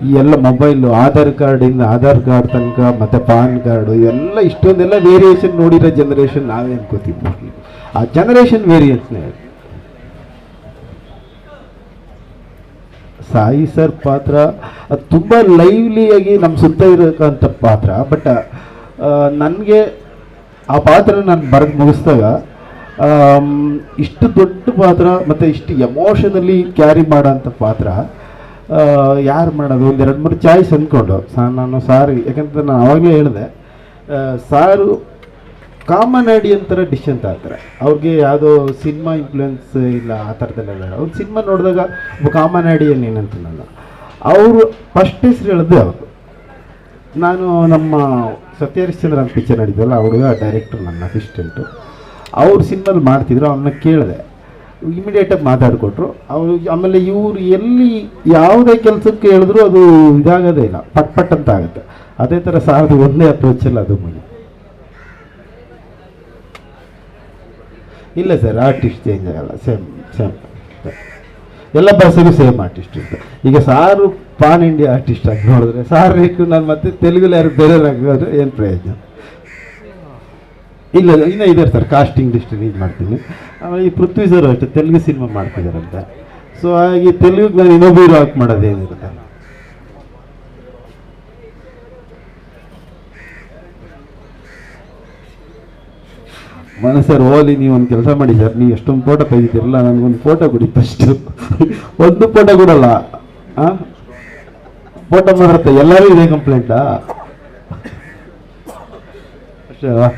ಈ ಎಲ್ಲ ಮೊಬೈಲು ಆಧಾರ್ ಕಾರ್ಡಿಂದ ಆಧಾರ್ ಕಾರ್ಡ್ ತನಕ, ಮತ್ತು ಪಾನ್ ಕಾರ್ಡು ಇವೆಲ್ಲ ಇಷ್ಟೊಂದೆಲ್ಲ ವೇರಿಯೇಷನ್ ನೋಡಿರೋ ಜನ್ರೇಷನ್ ನಾವೇ mostly. ಆ ಜನ್ರೇಷನ್ ವೇರಿಯನ್ಸ್ನೇ ಸಾಯಿ ಸರ್ ಪಾತ್ರ, ಅದು ತುಂಬ ಲೈವ್ಲಿಯಾಗಿ ನಮ್ಮ ಸುತ್ತ ಇರೋಕ್ಕಂಥ ಪಾತ್ರ ಬಟ್ ನನಗೆ ಆ ಪಾತ್ರ ನಾನು ಬರೆದು ಮುಗಿಸಿದಾಗ ಇಷ್ಟು ದೊಡ್ಡ ಪಾತ್ರ ಮತ್ತು ಇಷ್ಟು ಎಮೋಷನಲ್ಲಿ ಕ್ಯಾರಿ ಮಾಡೋಂಥ ಪಾತ್ರ ಯಾರು ಮಾಡೋದು? ಒಂದು ಎರಡು ಮೂರು ಚಾಯ್ಸ್ ಅಂದ್ಕೊಂಡು ಸಾ ನಾನು ಸಾರು, ಯಾಕಂತ ನಾನು ಆವಾಗಲೇ ಹೇಳಿದೆ ಸಾರು ಕಾಮನ್ ಆಡಿ ಥರ ಡಿಶ್ ಅಂತ ಹಾಕ್ತಾರೆ ಅವ್ರಿಗೆ ಯಾವುದೋ ಸಿನಿಮಾ ಇನ್ಫ್ಲುಯೆನ್ಸ್ ಇಲ್ಲ ಆ ಥರದ್ದೆಲ್ಲ ಅವ್ರು ಸಿನಿಮಾ ನೋಡಿದಾಗ ಒಬ್ಬ ಕಾಮನ್ ಆಡಿಯಲ್ಲಿ ಏನಂತ ನಾನು. ಅವರು ಫಸ್ಟ್ ಹೆಸ್ರು ಹೇಳಿದ್ದೆ ಅವರು. ನಾನು ನಮ್ಮ ಸತ್ಯ ಹರಿಶ್ಚಂದ್ರ ಅಂತ ಪಿಕ್ಚರ್ ನಡೀತಲ್ಲ ಆ ಡೈರೆಕ್ಟರ್ ನನ್ನ ಅಸಿಸ್ಟೆಂಟು ಅವ್ರ ಸಿನಿಮಾಲ್ ಮಾಡ್ತಿದ್ರು ಅವನ್ನ ಕೇಳಿದೆ. ಇಮಿಡಿಯೇಟಾಗಿ ಮಾತಾಡಿಕೊಟ್ರು. ಅವರು ಆಮೇಲೆ ಇವರು ಎಲ್ಲಿ ಯಾವುದೇ ಕೆಲಸಕ್ಕೆ ಹೇಳಿದ್ರು ಅದು ಇದಾಗೋದೇ ಇಲ್ಲ. ಪಟ್ ಪಟ್ ಅಂತ ಆಗುತ್ತೆ. ಅದೇ ಥರ ಸಾರದು ಒಂದೇ ಅಪ್ರೋಚಲ್ಲಿ ಅದು ಮನೆ ಇಲ್ಲ ಸರ್ ಆರ್ಟಿಸ್ಟ್ ಚೇಂಜ್ ಆಗಲ್ಲ. ಸೇಮ್ ಸೇಮ್ ಎಲ್ಲ ಭಾಷೆಗೂ ಸೇಮ್ ಆರ್ಟಿಸ್ಟ್ ಇತ್ತು ಈಗ ಸಾರು ಪಾನ್ ಇಂಡಿಯಾ ಆರ್ಟಿಸ್ಟ್ ಆಗಿ ನೋಡಿದ್ರೆ ಸಾರು ನಾನು ಮತ್ತೆ ತೆಲುಗಲ್ಲಿ ಯಾರು ಬೇರೆಯವ್ರಾಗಿದ್ರೆ ಏನು ಪ್ರಯೋಜನ? ಇಲ್ಲ ಇನ್ನೂ ಇದೆ ಸರ್ ಕಾಸ್ಟಿಂಗ್ ಲಿಸ್ಟ್ ಇದು ಮಾಡ್ತೀನಿ. ಆಮೇಲೆ ಈ ಪೃಥ್ವಿ ಸರ್ ಅಷ್ಟೇ, ತೆಲುಗು ಸಿನಿಮಾ ಮಾಡ್ತಿದ್ದಾರಂತೆ ಸೊ ಹಾಗೆ ತೆಲುಗು ನಾನು ಇನ್ನೊಬ್ಬರು ಹಾಕಿ ಮಾಡೋದೇನಿರುತ್ತೆ ಮನೆ ಸರ್ ಓಲಿ ನೀವು ಒಂದು ಕೆಲಸ ಮಾಡಿ ಸರ್. ನೀವು ಎಷ್ಟೊಂದು ಫೋಟೋ ತೆಗಿತೀರಲ್ಲ ನನಗೊಂದು ಫೋಟೋ ಕೊಡಿ ಫಸ್ಟು ಒಂದು ಫೋಟೋ ಕೊಡಲ್ಲ. ಹಾಂ ಫೋಟೋ ಮಾಡಿರುತ್ತೆ ಎಲ್ಲರೂ ಇದೆ ಕಂಪ್ಲೇಂಟಾ ಅಷ್ಟೇ ಅಲ್ವಾ?